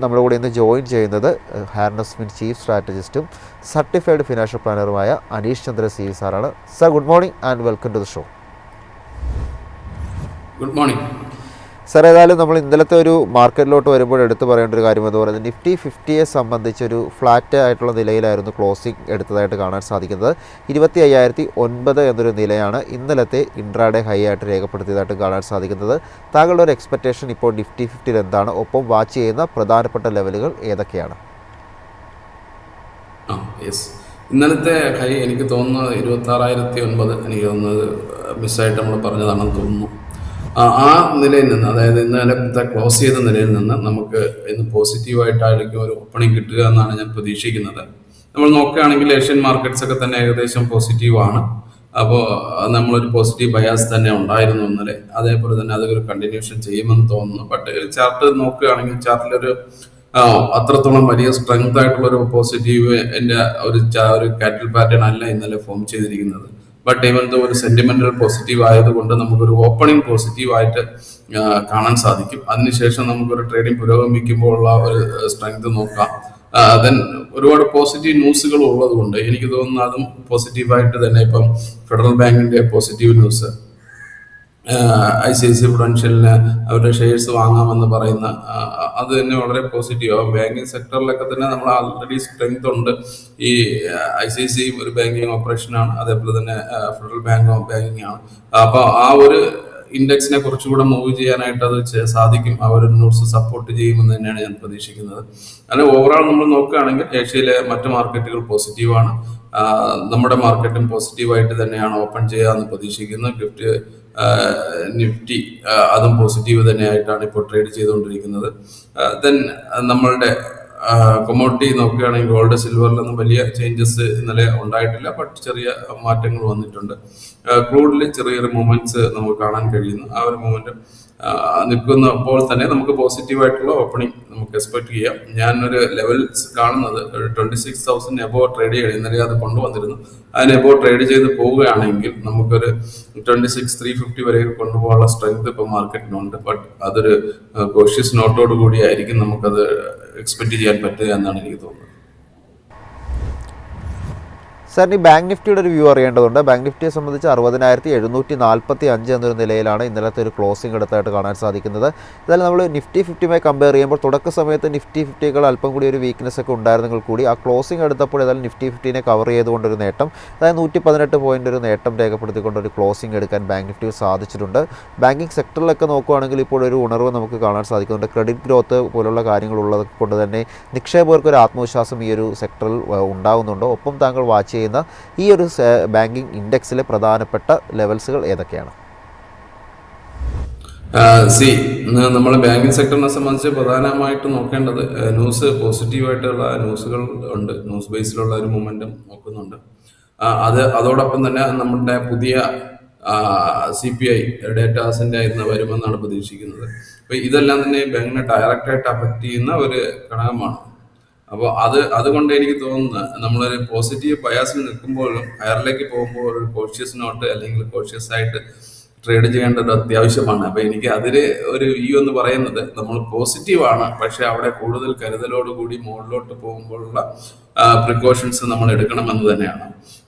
നമ്മുടെ കൂടെ ഇന്ന് ജോയിൻ ചെയ്യുന്നത് ഹാർനസ്മിൻ ചീഫ് സ്ട്രാറ്റജിസ്റ്റും സർട്ടിഫൈഡ് ഫിനാൻഷ്യൽ പ്ലാനറുമായ അനീഷ് ചന്ദ്ര സി സാറാണ് sir good morning and welcome to the show good morning sir ഏതായാലും നമ്മൾ ഇന്നലത്തെ ഒരു മാർക്കറ്റിലോട്ട് വരുമ്പോൾ എടുത്തു പറയേണ്ട ഒരു കാര്യം എന്ന് പറയുന്നത് നിഫ്റ്റി ഫിഫ്റ്റിയെ സംബന്ധിച്ചൊരു ഫ്ലാറ്റ് ആയിട്ടുള്ള നിലയിലായിരുന്നു ക്ലോസിംഗ് എടുത്തതായിട്ട് കാണാൻ സാധിക്കുന്നത്. ഇരുപത്തി അയ്യായിരത്തി ഒൻപത് എന്നൊരു നിലയാണ് ഇന്നലത്തെ ഇൻട്രാഡേ ഹൈ ആയിട്ട് രേഖപ്പെടുത്തിയതായിട്ട് കാണാൻ സാധിക്കുന്നത്. താങ്കളുടെ ഒരു എക്സ്പെക്റ്റേഷൻ ഇപ്പോൾ നിഫ്റ്റി ഫിഫ്റ്റിയിൽ എന്താണ്? ഒപ്പം വാച്ച് ചെയ്യുന്ന പ്രധാനപ്പെട്ട ലെവലുകൾ ഏതൊക്കെയാണ്? ഇന്നലത്തെ ഹൈ എനിക്ക് തോന്നുന്നത് ഇരുപത്തി ആറായിരത്തി ഒൻപത് എനിക്ക് തോന്നുന്നത് മിസ്സായിട്ട് നമ്മൾ പറഞ്ഞതാണെന്ന് തോന്നുന്നു. ആ നിലയിൽ നിന്ന് അതായത് ഇന്നലത്തെ ക്ലോസ് ചെയ്ത നിലയിൽ നിന്ന് നമുക്ക് ഇന്ന് പോസിറ്റീവായിട്ടായിരിക്കും ഒരു ഓപ്പണിംഗ് കിട്ടുക എന്നാണ് ഞാൻ പ്രതീക്ഷിക്കുന്നത്. നമ്മൾ നോക്കുകയാണെങ്കിൽ ഏഷ്യൻ മാർക്കറ്റ്സ് ഒക്കെ തന്നെ ഏകദേശം പോസിറ്റീവാണ് അപ്പോൾ നമ്മളൊരു പോസിറ്റീവ് ബയാസ് തന്നെ ഉണ്ടായിരുന്നു ഇന്നലെ. അതേപോലെ തന്നെ അതൊരു കണ്ടിന്യൂഷൻ ചെയ്യുമെന്ന് തോന്നുന്നു. ബട്ട് ചാർട്ട് നോക്കുകയാണെങ്കിൽ ചാർട്ടിലൊരു അത്രത്തോളം വലിയ സ്ട്രെങ്ത് ആയിട്ടുള്ള ഒരു പോസിറ്റീവ് എന്റെ ഒരു ഒരു കാറ്റൽ പാറ്റേൺ അല്ല ഇന്നലെ ഫോം ചെയ്തിരിക്കുന്നത്. ബട്ട് ഈവൻ ദോ ഒരു സെന്റിമെന്റൽ പോസിറ്റീവ് ആയതുകൊണ്ട് നമുക്കൊരു ഓപ്പണിംഗ് പോസിറ്റീവ് ആയിട്ട് കാണാൻ സാധിക്കും. അതിനുശേഷം നമുക്കൊരു ട്രേഡിംഗ് പുരോഗമിക്കുമ്പോൾ ഉള്ള ഒരു സ്ട്രെങ്ത് നോക്കാം. ദെൻ ഒരുപാട് പോസിറ്റീവ് ന്യൂസുകൾ ഉള്ളത് കൊണ്ട് എനിക്ക് തോന്നുന്നു അതും പോസിറ്റീവായിട്ട് തന്നെ ഇപ്പം ഫെഡറൽ ബാങ്കിന്റെ positive news I C I C പ്രൊഡൻഷ്യലിന് അവരുടെ ഷെയർസ് വാങ്ങാമെന്ന് പറയുന്ന അത് തന്നെ വളരെ പോസിറ്റീവ് ആ ബാങ്കിങ് സെക്ടറിലൊക്കെ തന്നെ നമ്മൾ ആൾറെഡി സ്ട്രെങ്ത് ഉണ്ട്. ഈ ഐ സി ഐ സി ഒരു ബാങ്കിങ് ഓപ്പറേഷനാണ് അതേപോലെ തന്നെ ഫെഡറൽ ബാങ്ക് ഓഫ് ബാങ്കിങ് ആണ്. അപ്പോൾ ആ ഒരു ഇൻഡെക്സിനെ കുറച്ചുകൂടെ മൂവ് ചെയ്യാനായിട്ട് അത് സാധിക്കും. അവർ ന്യൂസ് സപ്പോർട്ട് ചെയ്യുമെന്ന് തന്നെയാണ് ഞാൻ പ്രതീക്ഷിക്കുന്നത്. അങ്ങനെ ഓവറോൾ നമ്മൾ നോക്കുകയാണെങ്കിൽ ഏഷ്യയിലെ മറ്റ് മാർക്കറ്റുകൾ പോസിറ്റീവാണ് നമ്മുടെ മാർക്കറ്റും പോസിറ്റീവായിട്ട് തന്നെയാണ് ഓപ്പൺ ചെയ്യാമെന്ന് പ്രതീക്ഷിക്കുന്നത് ഗിഫ്റ്റ് നിഫ്റ്റി അതും പോസിറ്റീവ് തന്നെയായിട്ടാണ് ഇപ്പോൾ ട്രേഡ് ചെയ്തുകൊണ്ടിരിക്കുന്നത്. ദെൻ നമ്മളുടെ കൊമോഡിറ്റി നോക്കുകയാണെങ്കിൽ ഗോൾഡ് സിൽവറിലൊന്നും വലിയ ചേഞ്ചസ് ഇന്നലെ ഉണ്ടായിട്ടില്ല ബട്ട് ചെറിയ മാറ്റങ്ങൾ വന്നിട്ടുണ്ട്. ക്രൂഡിൽ ചെറിയൊരു മൂവ്മെന്റ്സ് നമുക്ക് കാണാൻ കഴിയുന്നു. ആ ഒരു മൂവ്മെന്റ് നിൽക്കുന്നപ്പോൾ തന്നെ നമുക്ക് പോസിറ്റീവായിട്ടുള്ള ഓപ്പണിംഗ് നമുക്ക് എക്സ്പെക്ട് ചെയ്യാം. ഞാനൊരു ലെവൽസ് കാണുന്നത് ഒരു twenty six thousand above trade ചെയ്യണം. ഇന്നലെ അത് കൊണ്ടുവന്നിരുന്നു. അതിന് എബോ ട്രേഡ് ചെയ്ത് പോവുകയാണെങ്കിൽ നമുക്കൊരു ട്വന്റി സിക്സ് ത്രീ ഫിഫ്റ്റി വരെ കൊണ്ടുപോകാനുള്ള സ്ട്രെങ്ത് ഇപ്പൊ മാർക്കറ്റിനുണ്ട് ബട്ട് അതൊരു കോഷ്യസ് നോട്ടോട് കൂടി ആയിരിക്കും നമുക്കത് എക്സ്പെക്ട് ചെയ്യാൻ പറ്റുക എന്നാണ് എനിക്ക് തോന്നുന്നത്. സാറിന് ഈ ബാങ്ക് നിഫ്റ്റിയുടെ ഒരു വ്യൂ അറിയേണ്ടതുണ്ട്. ബാങ്ക് നിഫ്റ്റിയെ സംബന്ധിച്ച് അറുപതിനായിരത്തി എഴുന്നൂറ്റി നാൽപ്പത്തി അഞ്ച് എന്നൊരു നിലയിലാണ് ഇന്നലത്തെ ഒരു ക്ലോസിംഗ് എടുത്തായിട്ട് കാണാൻ സാധിക്കുന്നത്. ഇതായാലും നമ്മൾ നിഫ്റ്റി ഫിഫ്റ്റിയുമായി കമ്പയർ ചെയ്യുമ്പോൾ തുടക്ക സമയത്ത് നിഫ്റ്റി ഫിഫ്റ്റികൾ അല്പം കൂടി ഒരു വീക്ക്നെസ് ഒക്കെ ഉണ്ടായിരുന്നെങ്കിൽ കൂടി ആ ക്ലോസിംഗ് എടുത്തപ്പോൾ ഏതായാലും നിഫ്റ്റി ഫിഫ്റ്റീനെ കവർ ചെയ്തുകൊണ്ടൊരു നേട്ടം അതായത് നൂറ്റി പതിനെട്ട് പോയിന്റ് ഒരു നേട്ടം രേഖപ്പെടുത്തിക്കൊണ്ട് ഒരു ക്ലോസിംഗ് എടുക്കാൻ ബാങ്ക് നിഫ്റ്റിയിൽ സാധിച്ചിട്ടുണ്ട്. ബാങ്കിങ് സെക്ടറിലൊക്കെ നോക്കുകയാണെങ്കിൽ ഇപ്പോൾ ഒരു ഉണർവ് നമുക്ക് കാണാൻ സാധിക്കുന്നുണ്ട്. ക്രെഡിറ്റ് ഗ്രോത്ത് പോലുള്ള കാര്യങ്ങളുള്ളത് കൊണ്ട് തന്നെ നിക്ഷേപകർക്ക് ഒരു ആത്മവിശ്വാസം ഈ ഒരു സെക്ടറിൽ ഉണ്ടാകുന്നുണ്ട് ഒപ്പം താങ്കൾ വാച്ച് ചെയ്യുന്ന ഈ ഒരു ബാങ്കിങ് ഇൻഡെക്സിലെ പ്രധാനപ്പെട്ട ലെവൽസുകൾ ഏതൊക്കെയാണ്? സി നമ്മൾ ബാങ്കിങ് സെക്ടറിനെ സംബന്ധിച്ച് പ്രധാനമായിട്ട് നോക്കേണ്ടത് ന്യൂസ് പോസിറ്റീവായിട്ടുള്ള ന്യൂസുകൾ ഉണ്ട്. ന്യൂസ് ബേസിലുള്ള ഒരു മൊമെന്റം നോക്കുന്നുണ്ട്. അത് അതോടൊപ്പം തന്നെ നമ്മുടെ പുതിയ സി പി ഐ ഡേറ്റാസിന്റെ ഇന്ന് വരുമെന്നാണ് പ്രതീക്ഷിക്കുന്നത്. അപ്പൊ ഇതെല്ലാം തന്നെ ബാങ്കിനെ ഡയറക്റ്റായിട്ട് അഫക്റ്റ് ചെയ്യുന്ന ഒരു ഘടകമാണ്. അപ്പോൾ അത് അതുകൊണ്ട് എനിക്ക് തോന്നുന്നത് നമ്മളൊരു പോസിറ്റീവ് ബയാസിൽ നിൽക്കുമ്പോഴും ഹയറിലേക്ക് പോകുമ്പോൾ ഒരു കോഷ്യസ് നോട്ട് അല്ലെങ്കിൽ കോഷ്യസ് ആയിട്ട് ട്രേഡ് ചെയ്യേണ്ടത് അത്യാവശ്യമാണ്. അപ്പൊ എനിക്ക് അതിൽ ഒരു വ്യൂ എന്ന് പറയുന്നത് നമ്മൾ പോസിറ്റീവ് ആണ്. പക്ഷെ അവിടെ കൂടുതൽ കരുതലോടുകൂടി മുകളിലോട്ട് പോകുമ്പോഴുള്ള പ്രിക്കോഷൻസ് നമ്മൾ എടുക്കണമെന്ന് തന്നെയാണ്.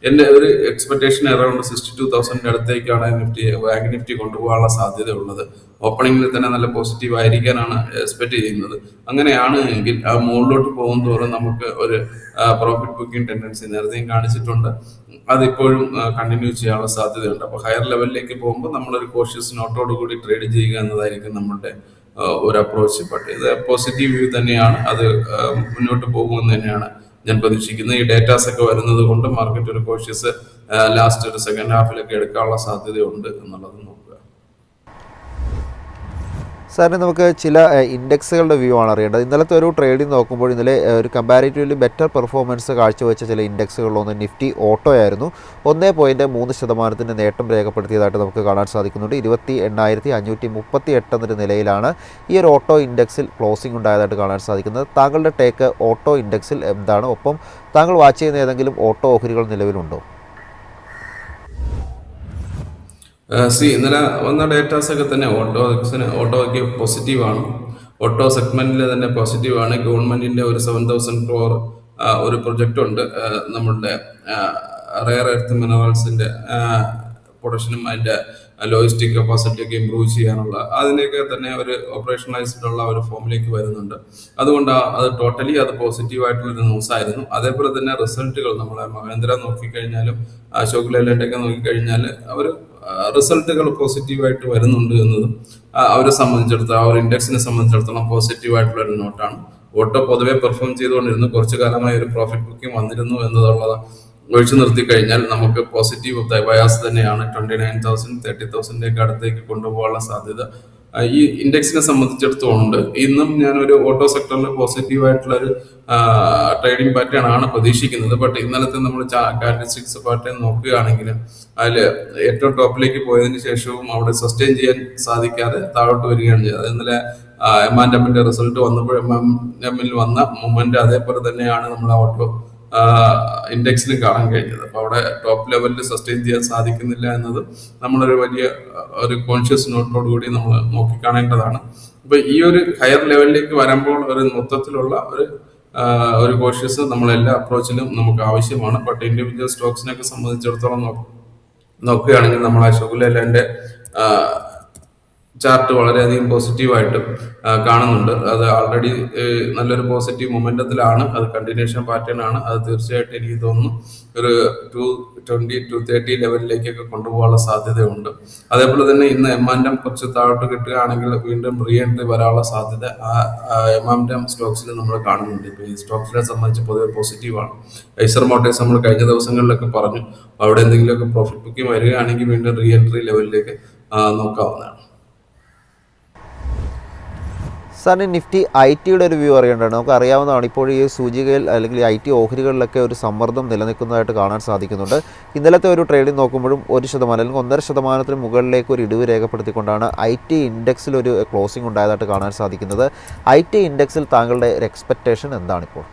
എന്റെ ഒരു എക്സ്പെക്ടേഷൻ അറൌണ്ട് സിക്സ്റ്റി ടു തൗസൻഡിന്റെ അടുത്തേക്കാണ് നിഫ്റ്റി ബാങ്ക് നിഫ്റ്റി കൊണ്ടുപോകാനുള്ള സാധ്യത ഉള്ളത് ഓപ്പണിംഗിൽ തന്നെ നല്ല പോസിറ്റീവ് ആയിരിക്കാനാണ് എക്സ്പെക്ട് ചെയ്യുന്നത്. അങ്ങനെയാണ് എങ്കിൽ ആ മുകളിലോട്ട് പോകും തോറും നമുക്ക് ഒരു പ്രോഫിറ്റ് ബുക്കിംഗ് ടെൻഡൻസി നേരത്തെയും കാണിച്ചിട്ടുണ്ട്. അതിപ്പോഴും കണ്ടിന്യൂ ചെയ്യാനുള്ള സാധ്യതയുണ്ട്. അപ്പോൾ ഹയർ ലെവലിലേക്ക് പോകുമ്പോൾ നമ്മളൊരു കോഷ്യസ് നോട്ടോട് കൂടി ട്രേഡ് ചെയ്യുക എന്നതായിരിക്കും നമ്മുടെ ഒരു അപ്രോച്ച് ബട്ട് ഇത് പോസിറ്റീവ് വ്യൂ തന്നെയാണ്. അത് മുന്നോട്ട് പോകുമെന്ന് തന്നെയാണ് ഞാൻ പ്രതീക്ഷിക്കുന്നത് ഈ ഡേറ്റാസ് ഒക്കെ വരുന്നത് കൊണ്ട് മാർക്കറ്റ് ഒരു കോഷ്യസ് ലാസ്റ്റ് ഒരു സെക്കൻഡ് ഹാഫിലൊക്കെ എടുക്കാനുള്ള സാധ്യതയുണ്ട് എന്നുള്ളത് നോക്കുക സാറിന് നമുക്ക് ചില ഇൻഡെക്സുകളുടെ വ്യൂ ആണ് അറിയേണ്ടത്. ഇന്നലത്തെ ഒരു ട്രേഡിംഗ് നോക്കുമ്പോൾ ഇന്നലെ ഒരു കമ്പാരിറ്റീവ്ലി ബെറ്റർ പെർഫോമൻസ് കാഴ്ചവെച്ച ചില ഇൻഡെക്സുകളിലൊന്ന് നിഫ്റ്റി ഓട്ടോ ആയിരുന്നു. ഒന്നേ പോയിന്റ് മൂന്ന് ശതമാനത്തിന്റെ നേട്ടം രേഖപ്പെടുത്തിയതായിട്ട് നമുക്ക് കാണാൻ സാധിക്കുന്നുണ്ട്. ഇരുപത്തി എണ്ണായിരത്തി അഞ്ഞൂറ്റി മുപ്പത്തി എട്ട് എന്നൊരു നിലയിലാണ് ഈ ഒരു ഓട്ടോ ഇൻഡെക്സിൽ ക്ലോസിംഗ് ഉണ്ടായതായിട്ട് കാണാൻ സാധിക്കുന്നത്. താങ്കളുടെ ടേക്ക് ഓട്ടോ ഇൻഡെക്സിൽ എന്താണ്? ഒപ്പം താങ്കൾ വാച്ച് ചെയ്യുന്ന ഏതെങ്കിലും ഓട്ടോ ഓഹരികൾ നിലവിലുണ്ടോ? സി ഇന്നലെ വന്ന ഡേറ്റാസ് ഒക്കെ തന്നെ ഓട്ടോസിന് ഓട്ടോയ്ക്ക് ആണ്. ഓട്ടോ സെഗ്മെന്റിൽ തന്നെ പോസിറ്റീവ് ആണ്. ഗവൺമെന്റിന്റെ ഒരു സെവൻ തൗസൻഡ് ക്രോർ ഒരു പ്രൊജക്റ്റ് ഉണ്ട്. നമ്മളുടെ റയർ എർത്ത് മിനറൽസിന്റെ പ്രൊഡക്ഷനും അതിന്റെ ലോജിസ്റ്റിക് കപ്പാസിറ്റി ഒക്കെ ഇമ്പ്രൂവ് ചെയ്യാനുള്ള അതിനെയൊക്കെ തന്നെ ഒരു ഓപ്പറേഷണലൈസ്ഡ് ഉള്ള ഒരു ഫോമിലേക്ക് വരുന്നുണ്ട്. അതുകൊണ്ട് അത് ടോട്ടലി അത് പോസിറ്റീവ് ആയിട്ടുള്ള ഒരു ന്യൂസ് ആയിരുന്നു. അതേപോലെ തന്നെ റിസൾട്ടുകൾ നമ്മളെ മഹേന്ദ്ര നോക്കിക്കഴിഞ്ഞാലും അശോക് ലേലന്റെ ഒക്കെ നോക്കിക്കഴിഞ്ഞാൽ അവർ റിസൾട്ടുകൾ പോസിറ്റീവായിട്ട് വരുന്നുണ്ട് എന്നതും അവരെ സംബന്ധിച്ചിടത്തോളം ആ ഒരു ഇൻഡെക്സിനെ സംബന്ധിച്ചിടത്തോളം പോസിറ്റീവ് ആയിട്ടുള്ള ഒരു നോട്ടാണ് ഓട്ടോ പൊതുവെ പെർഫോം ചെയ്തുകൊണ്ടിരുന്നു. കുറച്ചു കാലമായി ഒരു പ്രോഫിറ്റ് ബുക്കിംഗ് വന്നിരുന്നു എന്നതുള്ളത് ഒഴിച്ചു നിർത്തി കഴിഞ്ഞാൽ നമുക്ക് പോസിറ്റീവ് ബയാസ് തന്നെയാണ്. ട്വന്റി നയൻ തൗസൻഡ് തേർട്ടി തൗസൻഡിലേക്ക് അടുത്തേക്ക് കൊണ്ടുപോകാനുള്ള സാധ്യത ഈ ഇൻഡെക്സിനെ സംബന്ധിച്ചിടത്തോളം ഉണ്ട്. ഇന്നും ഒരു ഓട്ടോ സെക്ടറിൽ പോസിറ്റീവ് ആയിട്ടുള്ള ഒരു ട്രേഡിംഗ് പാറ്റേൺ ആണ് പ്രതീക്ഷിക്കുന്നത്. ബട്ട് ഇന്നലത്തെ നമ്മൾ കാൻഡിസ്റ്റിക്സ് പാറ്റേൺ നോക്കുകയാണെങ്കിൽ അതിൽ ഏറ്റവും ടോപ്പിലേക്ക് പോയതിനു ശേഷവും അവിടെ സസ്റ്റെയിൻ ചെയ്യാൻ സാധിക്കാതെ താഴോട്ട് വരികയാണ് ചെയ്തത്. ഇന്നലെ എം ആൻഡ് എമ്മിന്റെ റിസൾട്ട് വന്നപ്പോൾ എം എമ്മിൽ വന്ന മൂവ്മെന്റ് അതേപോലെ തന്നെയാണ് നമ്മൾ ഓട്ടോ ഇൻഡെക്സിന് കാണാൻ കഴിഞ്ഞത്. അപ്പോൾ അവിടെ ടോപ്പ് ലെവലിൽ സസ്റ്റെയിൻ ചെയ്യാൻ സാധിക്കുന്നില്ല എന്നത് നമ്മളൊരു വലിയ ഒരു കോൺഷ്യസ് നോട്ടോട് കൂടി നമ്മൾ നോക്കിക്കാണേണ്ടതാണ്. അപ്പൊ ഈ ഒരു ഹയർ ലെവലിലേക്ക് വരുമ്പോൾ ഒരു മൊത്തത്തിലുള്ള ഒരു ഒരു കോഷ്യസ് നമ്മളെല്ലാ അപ്രോച്ചിലും നമുക്ക് ആവശ്യമാണ്. ബട്ട് ഇൻഡിവിജ്വൽ സ്റ്റോക്സിനൊക്കെ സംബന്ധിച്ചിടത്തോളം നോക്ക് നോക്കുകയാണെങ്കിൽ നമ്മൾ അശോക് ചാർട്ട് വളരെയധികം പോസിറ്റീവായിട്ട് കാണുന്നുണ്ട്. അത് ഓൾറെഡി നല്ലൊരു പോസിറ്റീവ് മൊമെന്റത്തിലാണ് അത് കണ്ടിന്യൂഷൻ പാറ്റേൺ ആണ്. അത് തീർച്ചയായിട്ടും എനിക്ക് തോന്നുന്നു ഒരു ടു ട്വന്റി ടു തേർട്ടി ലെവലിലേക്കൊക്കെ കൊണ്ടുപോകാനുള്ള സാധ്യതയുണ്ട്. അതേപോലെ തന്നെ ഇന്ന് എം ആൻഡ് എം കുറച്ച് താഴോട്ട് കിട്ടുകയാണെങ്കിൽ വീണ്ടും റീ എൻട്രി വരാനുള്ള സാധ്യത ആ എം ആൻഡ് എം സ്റ്റോക്സിൽ നമ്മൾ കാണുന്നുണ്ട്. ഇപ്പോൾ ഈ സ്റ്റോക്സിനെ സംബന്ധിച്ച് പൊതുവെ പോസിറ്റീവാണ് ഐസർ മോട്ടേഴ്സ് നമ്മൾ കഴിഞ്ഞ ദിവസങ്ങളിലൊക്കെ പറഞ്ഞു അവിടെ എന്തെങ്കിലുമൊക്കെ പ്രോഫിറ്റ് ബുക്കിംഗ് വരികയാണെങ്കിൽ വീണ്ടും റീ എൻട്രി ലെവലിലേക്ക് നോക്കാവുന്നതാണ്. സാറിന് നിഫ്റ്റി ഐ ടിയുടെ ഒരു വ്യൂ അറിയേണ്ടതാണ്. നമുക്ക് അറിയാവുന്നതാണ് ഇപ്പോൾ ഈ സൂചികയിൽ അല്ലെങ്കിൽ ഐ ടി ഓഹരികളിലൊക്കെ ഒരു സമ്മർദ്ദം നിലനിൽക്കുന്നതായിട്ട് കാണാൻ സാധിക്കുന്നുണ്ട്. ഇന്നലത്തെ ഒരു ട്രേഡിംഗ് നോക്കുമ്പോഴും ഒരു ശതമാനം അല്ലെങ്കിൽ ഒന്നര ശതമാനത്തിന് മുകളിലേക്ക് ഒരു ഇടിവ് രേഖപ്പെടുത്തിക്കൊണ്ടാണ് ഐ ടി ഇൻഡെക്സിൽ ഒരു ക്ലോസിംഗ് ഉണ്ടായതായിട്ട് കാണാൻ സാധിക്കുന്നത്. ഐ ടി ഇൻഡെക്സിൽ താങ്കളുടെ ഒരു എക്സ്പെക്റ്റേഷൻ എന്താണിപ്പോൾ?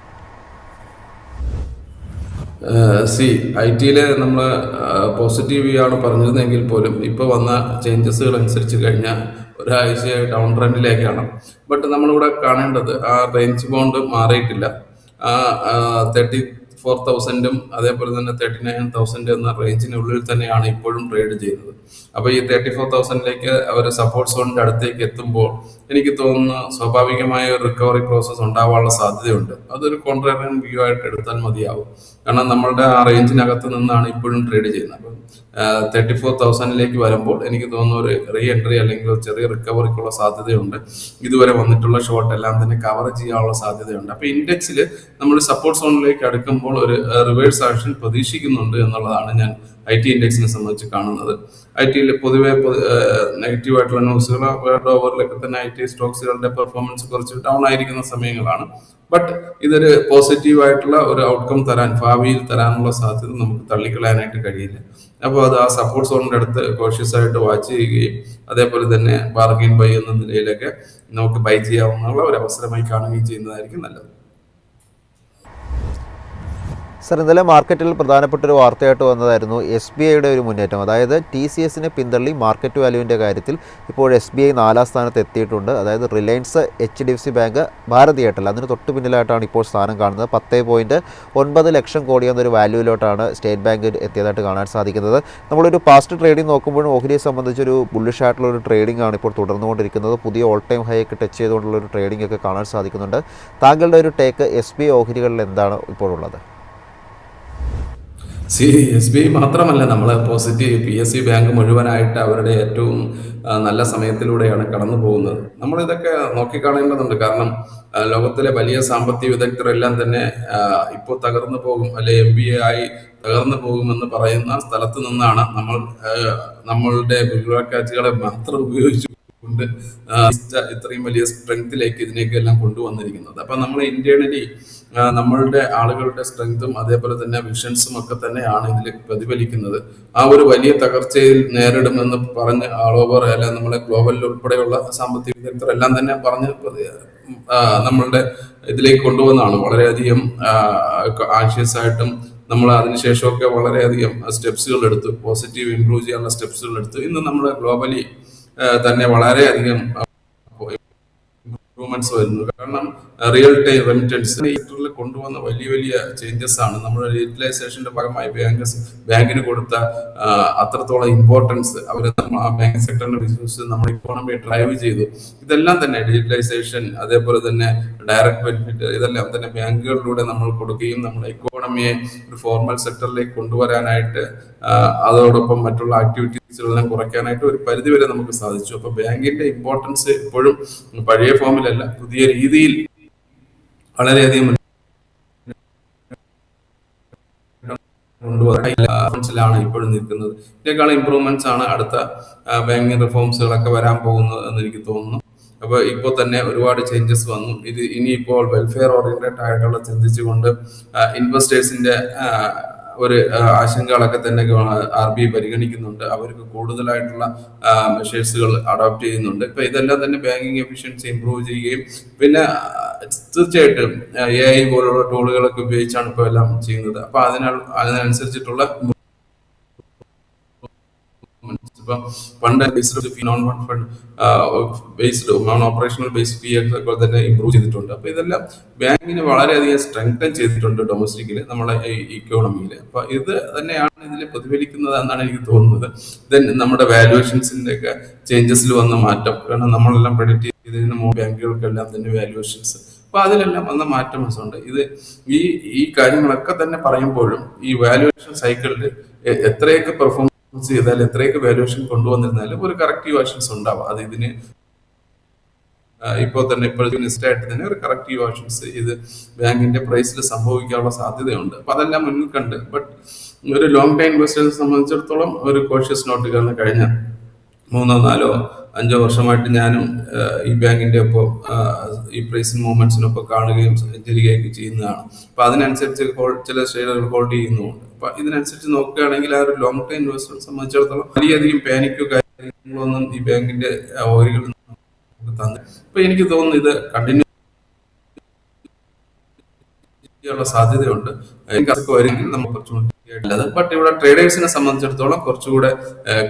സി ഐ ടിയിലെ നമ്മൾ പോസിറ്റീവ് ആണ് പറഞ്ഞിരുന്നെങ്കിൽ പോലും ഇപ്പോൾ വന്ന ചേഞ്ചസുകൾ അനുസരിച്ച് കഴിഞ്ഞാൽ ഒരാഴ്ച ഡൗൺ ട്രെൻഡിലേക്കാണ് ബട്ട് നമ്മളിവിടെ കാണേണ്ടത് ആ റേഞ്ച് ബോണ്ട് മാറിയിട്ടില്ല. ആ തേർട്ടി ഫോർ തൗസൻഡും അതേപോലെ തന്നെ തേർട്ടി നയൻ തൗസൻഡ് എന്ന റേഞ്ചിനുള്ളിൽ തന്നെയാണ് ഇപ്പോഴും ട്രേഡ് ചെയ്യുന്നത്. അപ്പോൾ ഈ തേർട്ടി ഫോർ തൗസൻഡിലേക്ക് അവർ സപ്പോർട്ട് സോണിന്റെ അടുത്തേക്ക് എത്തുമ്പോൾ എനിക്ക് തോന്നുന്നു സ്വാഭാവികമായ ഒരു റിക്കവറി പ്രോസസ്സ് ഉണ്ടാവാനുള്ള സാധ്യതയുണ്ട്. അതൊരു കോൺട്രാറിയൻ വ്യൂ ആയിട്ട് എടുത്താൽ മതിയാവും. കാരണം നമ്മളുടെ ആ റേഞ്ചിനകത്ത് നിന്നാണ് ഇപ്പോഴും ട്രേഡ് ചെയ്യുന്നത്. അപ്പം തേർട്ടി ഫോർ തൗസൻഡിലേക്ക് വരുമ്പോൾ എനിക്ക് തോന്നുന്നു ഒരു റീ എൻട്രി അല്ലെങ്കിൽ ചെറിയ റിക്കവറിക്കുള്ള സാധ്യതയുണ്ട്. ഇതുവരെ വന്നിട്ടുള്ള ഷോർട്ട് എല്ലാം തന്നെ കവർ ചെയ്യാനുള്ള സാധ്യതയുണ്ട്. അപ്പൊ ഇൻഡെക്സിൽ നമ്മൾ സപ്പോർട്ട് സോണിലേക്ക് അടുക്കുമ്പോൾ ഒരു റിവേഴ്സ് ആക്ഷൻ പ്രതീക്ഷിക്കുന്നുണ്ട് എന്നുള്ളതാണ് ഞാൻ ഐ ടി ഇൻഡെക്സിനെ സംബന്ധിച്ച് കാണുന്നത്. ഐ ടിയിൽ പൊതുവെ നെഗറ്റീവ് ആയിട്ടുള്ള ന്യൂസുകൾ വേൾഡ് ഓവറിലൊക്കെ തന്നെ ഐ ടി സ്റ്റോക്സുകളുടെ പെർഫോമൻസ് കുറച്ച് ഡൗൺ ആയിരിക്കുന്ന സമയങ്ങളാണ്. ബട്ട് ഇതൊരു പോസിറ്റീവ് ആയിട്ടുള്ള ഒരു ഔട്ട്കം തരാൻ ഭാവിയിൽ തരാനുള്ള സാധ്യത നമുക്ക് തള്ളിക്കളയാനായിട്ട് കഴിയില്ല. അപ്പോൾ അത് ആ സപ്പോർട്ട് സോണിന്റെ അടുത്ത് കോഷ്യസ് ആയിട്ട് വാച്ച് ചെയ്യുകയും അതേപോലെ തന്നെ ബാർഗെയിൻ ബൈ എന്ന നിലയിലൊക്കെ നമുക്ക് ബൈ ചെയ്യാവുന്ന ഒരു അവസരമായി കാണുകയും ചെയ്യുന്നതായിരിക്കും നല്ലത്. സർ ഇന്നലെ മാർക്കറ്റിൽ പ്രധാനപ്പെട്ട ഒരു വാർത്തയായിട്ട് വന്നതായിരുന്നു എസ് ബി ഐയുടെ ഒരു മുന്നേറ്റം. അതായത് ടി സി എസിനെ പിന്തള്ളി മാർക്കറ്റ് വാല്യൂവിന്റെ കാര്യത്തിൽ ഇപ്പോൾ എസ് ബി ഐ നാലാം സ്ഥാനത്ത് എത്തിയിട്ടുണ്ട്. അതായത് Reliance H D F C bank Bharti Airtel. അതിന് തൊട്ട് പിന്നിലായിട്ടാണ് ഇപ്പോൾ സ്ഥാനം കാണുന്നത്. പത്ത് പോയിന്റ് ഒൻപത് ലക്ഷം കോടി എന്നൊരു വാല്യൂവിലോട്ടാണ് സ്റ്റേറ്റ് ബാങ്ക് എത്തിയതായിട്ട് കാണാൻ സാധിക്കുന്നത്. നമ്മളൊരു പാസ്റ്റ് ട്രേഡിംഗ് നോക്കുമ്പോഴും ഓഹരിയെ സംബന്ധിച്ചൊരു ബുള്ളിഷ് ആയിട്ടുള്ള ഒരു ട്രേഡിംഗ് ആണ് ഇപ്പോൾ തുടർന്നുകൊണ്ടിരിക്കുന്നത്. പുതിയ ഓൾ ടൈം ഹൈ ഒക്കെ ടച്ച് ചെയ്തുകൊണ്ടുള്ള ഒരു ട്രേഡിംഗ് ഒക്കെ കാണാൻ സാധിക്കുന്നുണ്ട്. താങ്കളുടെ ഒരു ടേക്ക് എസ് ബി ഓഹരികളിൽ എന്താണ് ഇപ്പോഴുള്ളത് സി എസ് ബി മാത്രമല്ല നമ്മൾ positive P S C bank മുഴുവനായിട്ട് അവരുടെ ഏറ്റവും നല്ല സമയത്തിലൂടെയാണ് കടന്നു പോകുന്നത്. നമ്മൾ ഇതൊക്കെ നോക്കിക്കാണേണ്ടതുണ്ട്. കാരണം ലോകത്തിലെ വലിയ സാമ്പത്തിക വിദഗ്ധരെല്ലാം തന്നെ ഇപ്പോൾ തകർന്നു പോകും അല്ലെ എം ബി എ ആയി തകർന്നു പോകുമെന്ന് പറയുന്ന സ്ഥലത്ത് നിന്നാണ് നമ്മൾ നമ്മളുടെ ബ്യൂറോക്രാറ്റുകളെ മാത്രം ഉപയോഗിച്ചു കൊണ്ട് ഇത്രയും വലിയ സ്ട്രെങ്തിലേക്ക് ഇതിനെയൊക്കെല്ലാം കൊണ്ടുവന്നിരിക്കുന്നത്. അപ്പൊ നമ്മൾ ഇന്റേണലി നമ്മളുടെ ആളുകളുടെ സ്ട്രെങ്തും അതേപോലെ തന്നെ വിഷൻസും ഒക്കെ തന്നെയാണ് ഇതിൽ പ്രതിഫലിക്കുന്നത്. ആ ഒരു വലിയ തകർച്ചയിൽ നേരിടുമെന്ന് പറഞ്ഞ് ആൾ ഓവർ അല്ല നമ്മളെ ഗ്ലോബലിൽ ഉൾപ്പെടെയുള്ള സാമ്പത്തിക വിദഗ്ധർ എല്ലാം തന്നെ പറഞ്ഞ് നമ്മളുടെ ഇതിലേക്ക് കൊണ്ടുവന്നാണ് വളരെയധികം ആൻഷ്യസ് ആയിട്ടും നമ്മൾ അതിനുശേഷമൊക്കെ വളരെയധികം സ്റ്റെപ്സുകൾ എടുത്തു. പോസിറ്റീവ് ഇംപ്രൂവ് ചെയ്യാനുള്ള സ്റ്റെപ്സുകൾ എടുത്തു. ഇന്ന് നമ്മൾ ഗ്ലോബലി തന്നെ വളരെയധികം ഇമ്പ്രൂവ്മെന്റ്സ് വരുന്നു. കാരണം റിയൽ ടൈം റെമിറ്റൻസ് സെക്ടറിൽ കൊണ്ടുവന്ന വലിയ വലിയ ചേഞ്ചസ് ആണ്. നമ്മുടെ യൂട്ടിലൈസേഷന്റെ ഭാഗമായി ബാങ്ക് ബാങ്കിന് കൊടുത്ത അത്രത്തോളം ഇമ്പോർട്ടൻസ് അവർ ആ ബാങ്ക് സെക്ടറിന്റെ ബിസിനസ് നമ്മുടെ ഇക്കോണമി ഡ്രൈവ് ചെയ്തു. ഇതെല്ലാം തന്നെ ഡിജിറ്റലൈസേഷൻ അതേപോലെ തന്നെ ഡയറക്ട് ബെനിഫിറ്റ് ഇതെല്ലാം തന്നെ ബാങ്കുകളിലൂടെ നമ്മൾ കൊടുക്കുകയും നമ്മുടെ ഇക്കോണമിയെ ഒരു ഫോർമൽ സെക്ടറിലേക്ക് കൊണ്ടുവരാനായിട്ട് അതോടൊപ്പം മറ്റുള്ള ആക്ടിവിറ്റീസുകളെല്ലാം കുറയ്ക്കാനായിട്ട് ഒരു പരിധിവരെ നമുക്ക് സാധിച്ചു. അപ്പൊ ബാങ്കിന്റെ ഇമ്പോർട്ടൻസ് ഇപ്പോഴും പഴയ ഫോമിലല്ല പുതിയ രീതിയിൽ വളരെയധികം കൊണ്ടുവരാണ് ഇപ്പോഴും നിൽക്കുന്നത്. ഇതിനേക്കാളും ഇമ്പ്രൂവ്മെന്റ്സ് ആണ് അടുത്ത ബാങ്കിങ് റിഫോംസുകളൊക്കെ വരാൻ പോകുന്നത് എന്ന് എനിക്ക് തോന്നുന്നു. അപ്പൊ ഇപ്പോൾ തന്നെ ഒരുപാട് ചേഞ്ചസ് വന്നു. ഇത് ഇനിയിപ്പോൾ വെൽഫെയർ ഓറിയന്റഡ് ആയിട്ടുള്ള ചിന്തിച്ചുകൊണ്ട് ഇൻവെസ്റ്റേഴ്സിന്റെ ഒരു ആശങ്കകളൊക്കെ തന്നെ ആർ ബി ഐ പരിഗണിക്കുന്നുണ്ട്. അവർക്ക് കൂടുതലായിട്ടുള്ള മെഷേഴ്സുകൾ അഡോപ്റ്റ് ചെയ്യുന്നുണ്ട്. ഇപ്പൊ ഇതെല്ലാം തന്നെ ബാങ്കിങ് എഫിഷ്യൻസി ഇംപ്രൂവ് ചെയ്യുകയും പിന്നെ തീർച്ചയായിട്ടും എ ഐ പോലുള്ള ടൂളുകളൊക്കെ ഉപയോഗിച്ചാണ് ഇപ്പോൾ എല്ലാം ചെയ്യുന്നത്. അപ്പൊ അതിനാൽ അതിനനുസരിച്ചിട്ടുള്ള ഇപ്പം fund based fee non fund based non operational based fee ഒക്കെ തന്നെ ഇമ്പ്രൂവ് ചെയ്തിട്ടുണ്ട്. അപ്പൊ ഇതെല്ലാം ബാങ്കിനെ വളരെയധികം സ്ട്രെങ്തൻ ചെയ്തിട്ടുണ്ട് ഡൊമസ്റ്റിക്കിൽ നമ്മളെ ഇക്കോണമിയിൽ അപ്പൊ ഇത് തന്നെയാണ് ഇതിൽ പ്രതിഫലിക്കുന്നത് എന്നാണ് എനിക്ക് തോന്നുന്നത്. ദെൻ നമ്മുടെ വാല്യുവേഷൻസിന്റെ ഒക്കെ ചേഞ്ചസിൽ വന്ന മാറ്റം. കാരണം നമ്മളെല്ലാം പ്രെഡിക്റ്റ് ചെയ്തതിന് മൂ ബാങ്കുകൾക്കെല്ലാം തന്നെ വാല്യുവേഷൻസ് അപ്പൊ അതിലെല്ലാം വന്ന മാറ്റം ഉണ്ട്. ഇത് ഈ ഈ കാര്യങ്ങളൊക്കെ തന്നെ പറയുമ്പോഴും ഈ വാല്യുവേഷൻ സൈക്കിളിൽ എത്രയൊക്കെ പെർഫോം ചെയ്താൽ എത്രയൊക്കെ വാല്യുവേഷൻ കൊണ്ടുവന്നിരുന്നാലും ഒരു കറക്റ്റീവ് ആക്ഷൻസ് ഉണ്ടാവും. അത് ഇതിന് ഇപ്പോൾ തന്നെ ഇപ്പോഴത്തെ ലിസ്റ്റായിട്ട് തന്നെ ഒരു കറക്റ്റീവ് ആക്ഷൻസ് ഇത് ബാങ്കിന്റെ പ്രൈസിൽ സംഭവിക്കാനുള്ള സാധ്യതയുണ്ട്. അപ്പൊ അതെല്ലാം മുന്നിൽ കണ്ട് ബട്ട് ഒരു ലോങ് ടൈം ഇൻവെസ്റ്റേഴ്സിനെ സംബന്ധിച്ചിടത്തോളം ഒരു കോഷ്യസ് നോട്ട് കാരണം കഴിഞ്ഞ മൂന്നോ നാലോ അഞ്ചോ വർഷമായിട്ട് ഞാനും ഈ ബാങ്കിന്റെ ഒപ്പം ഈ പ്രൈസ് മൂവ്മെന്റ്സിനൊപ്പം കാണുകയും സഞ്ചരിക്കുകയൊക്കെ ചെയ്യുന്നതാണ്. അപ്പൊ അതിനനുസരിച്ച് ചില ഷെയറുകൾ ഹോൾഡ് ചെയ്യുന്നുമുണ്ട്. അപ്പൊ ഇതിനനുസരിച്ച് നോക്കുകയാണെങ്കിൽ ആ ഒരു ലോങ് ടൈം ഇൻവെസ്റ്ററെ സംബന്ധിച്ചിടത്തോളം വലിയധികം പാനിക്കോ കാര്യങ്ങളോ ഒന്നും ഈ ബാങ്കിന്റെ തന്നെ അപ്പൊ എനിക്ക് തോന്നുന്നു ഇത് കണ്ടിന്യൂ ചെയ്യാനുള്ള സാധ്യതയുണ്ട്. എനിക്ക് അതൊക്കെ വരുമെങ്കിൽ നമുക്ക് ഓപ്പർച്യൂണിറ്റി ആയിട്ടുള്ളത് ബട്ട് ഇവിടെ ട്രേഡേഴ്സിനെ സംബന്ധിച്ചിടത്തോളം കുറച്ചുകൂടെ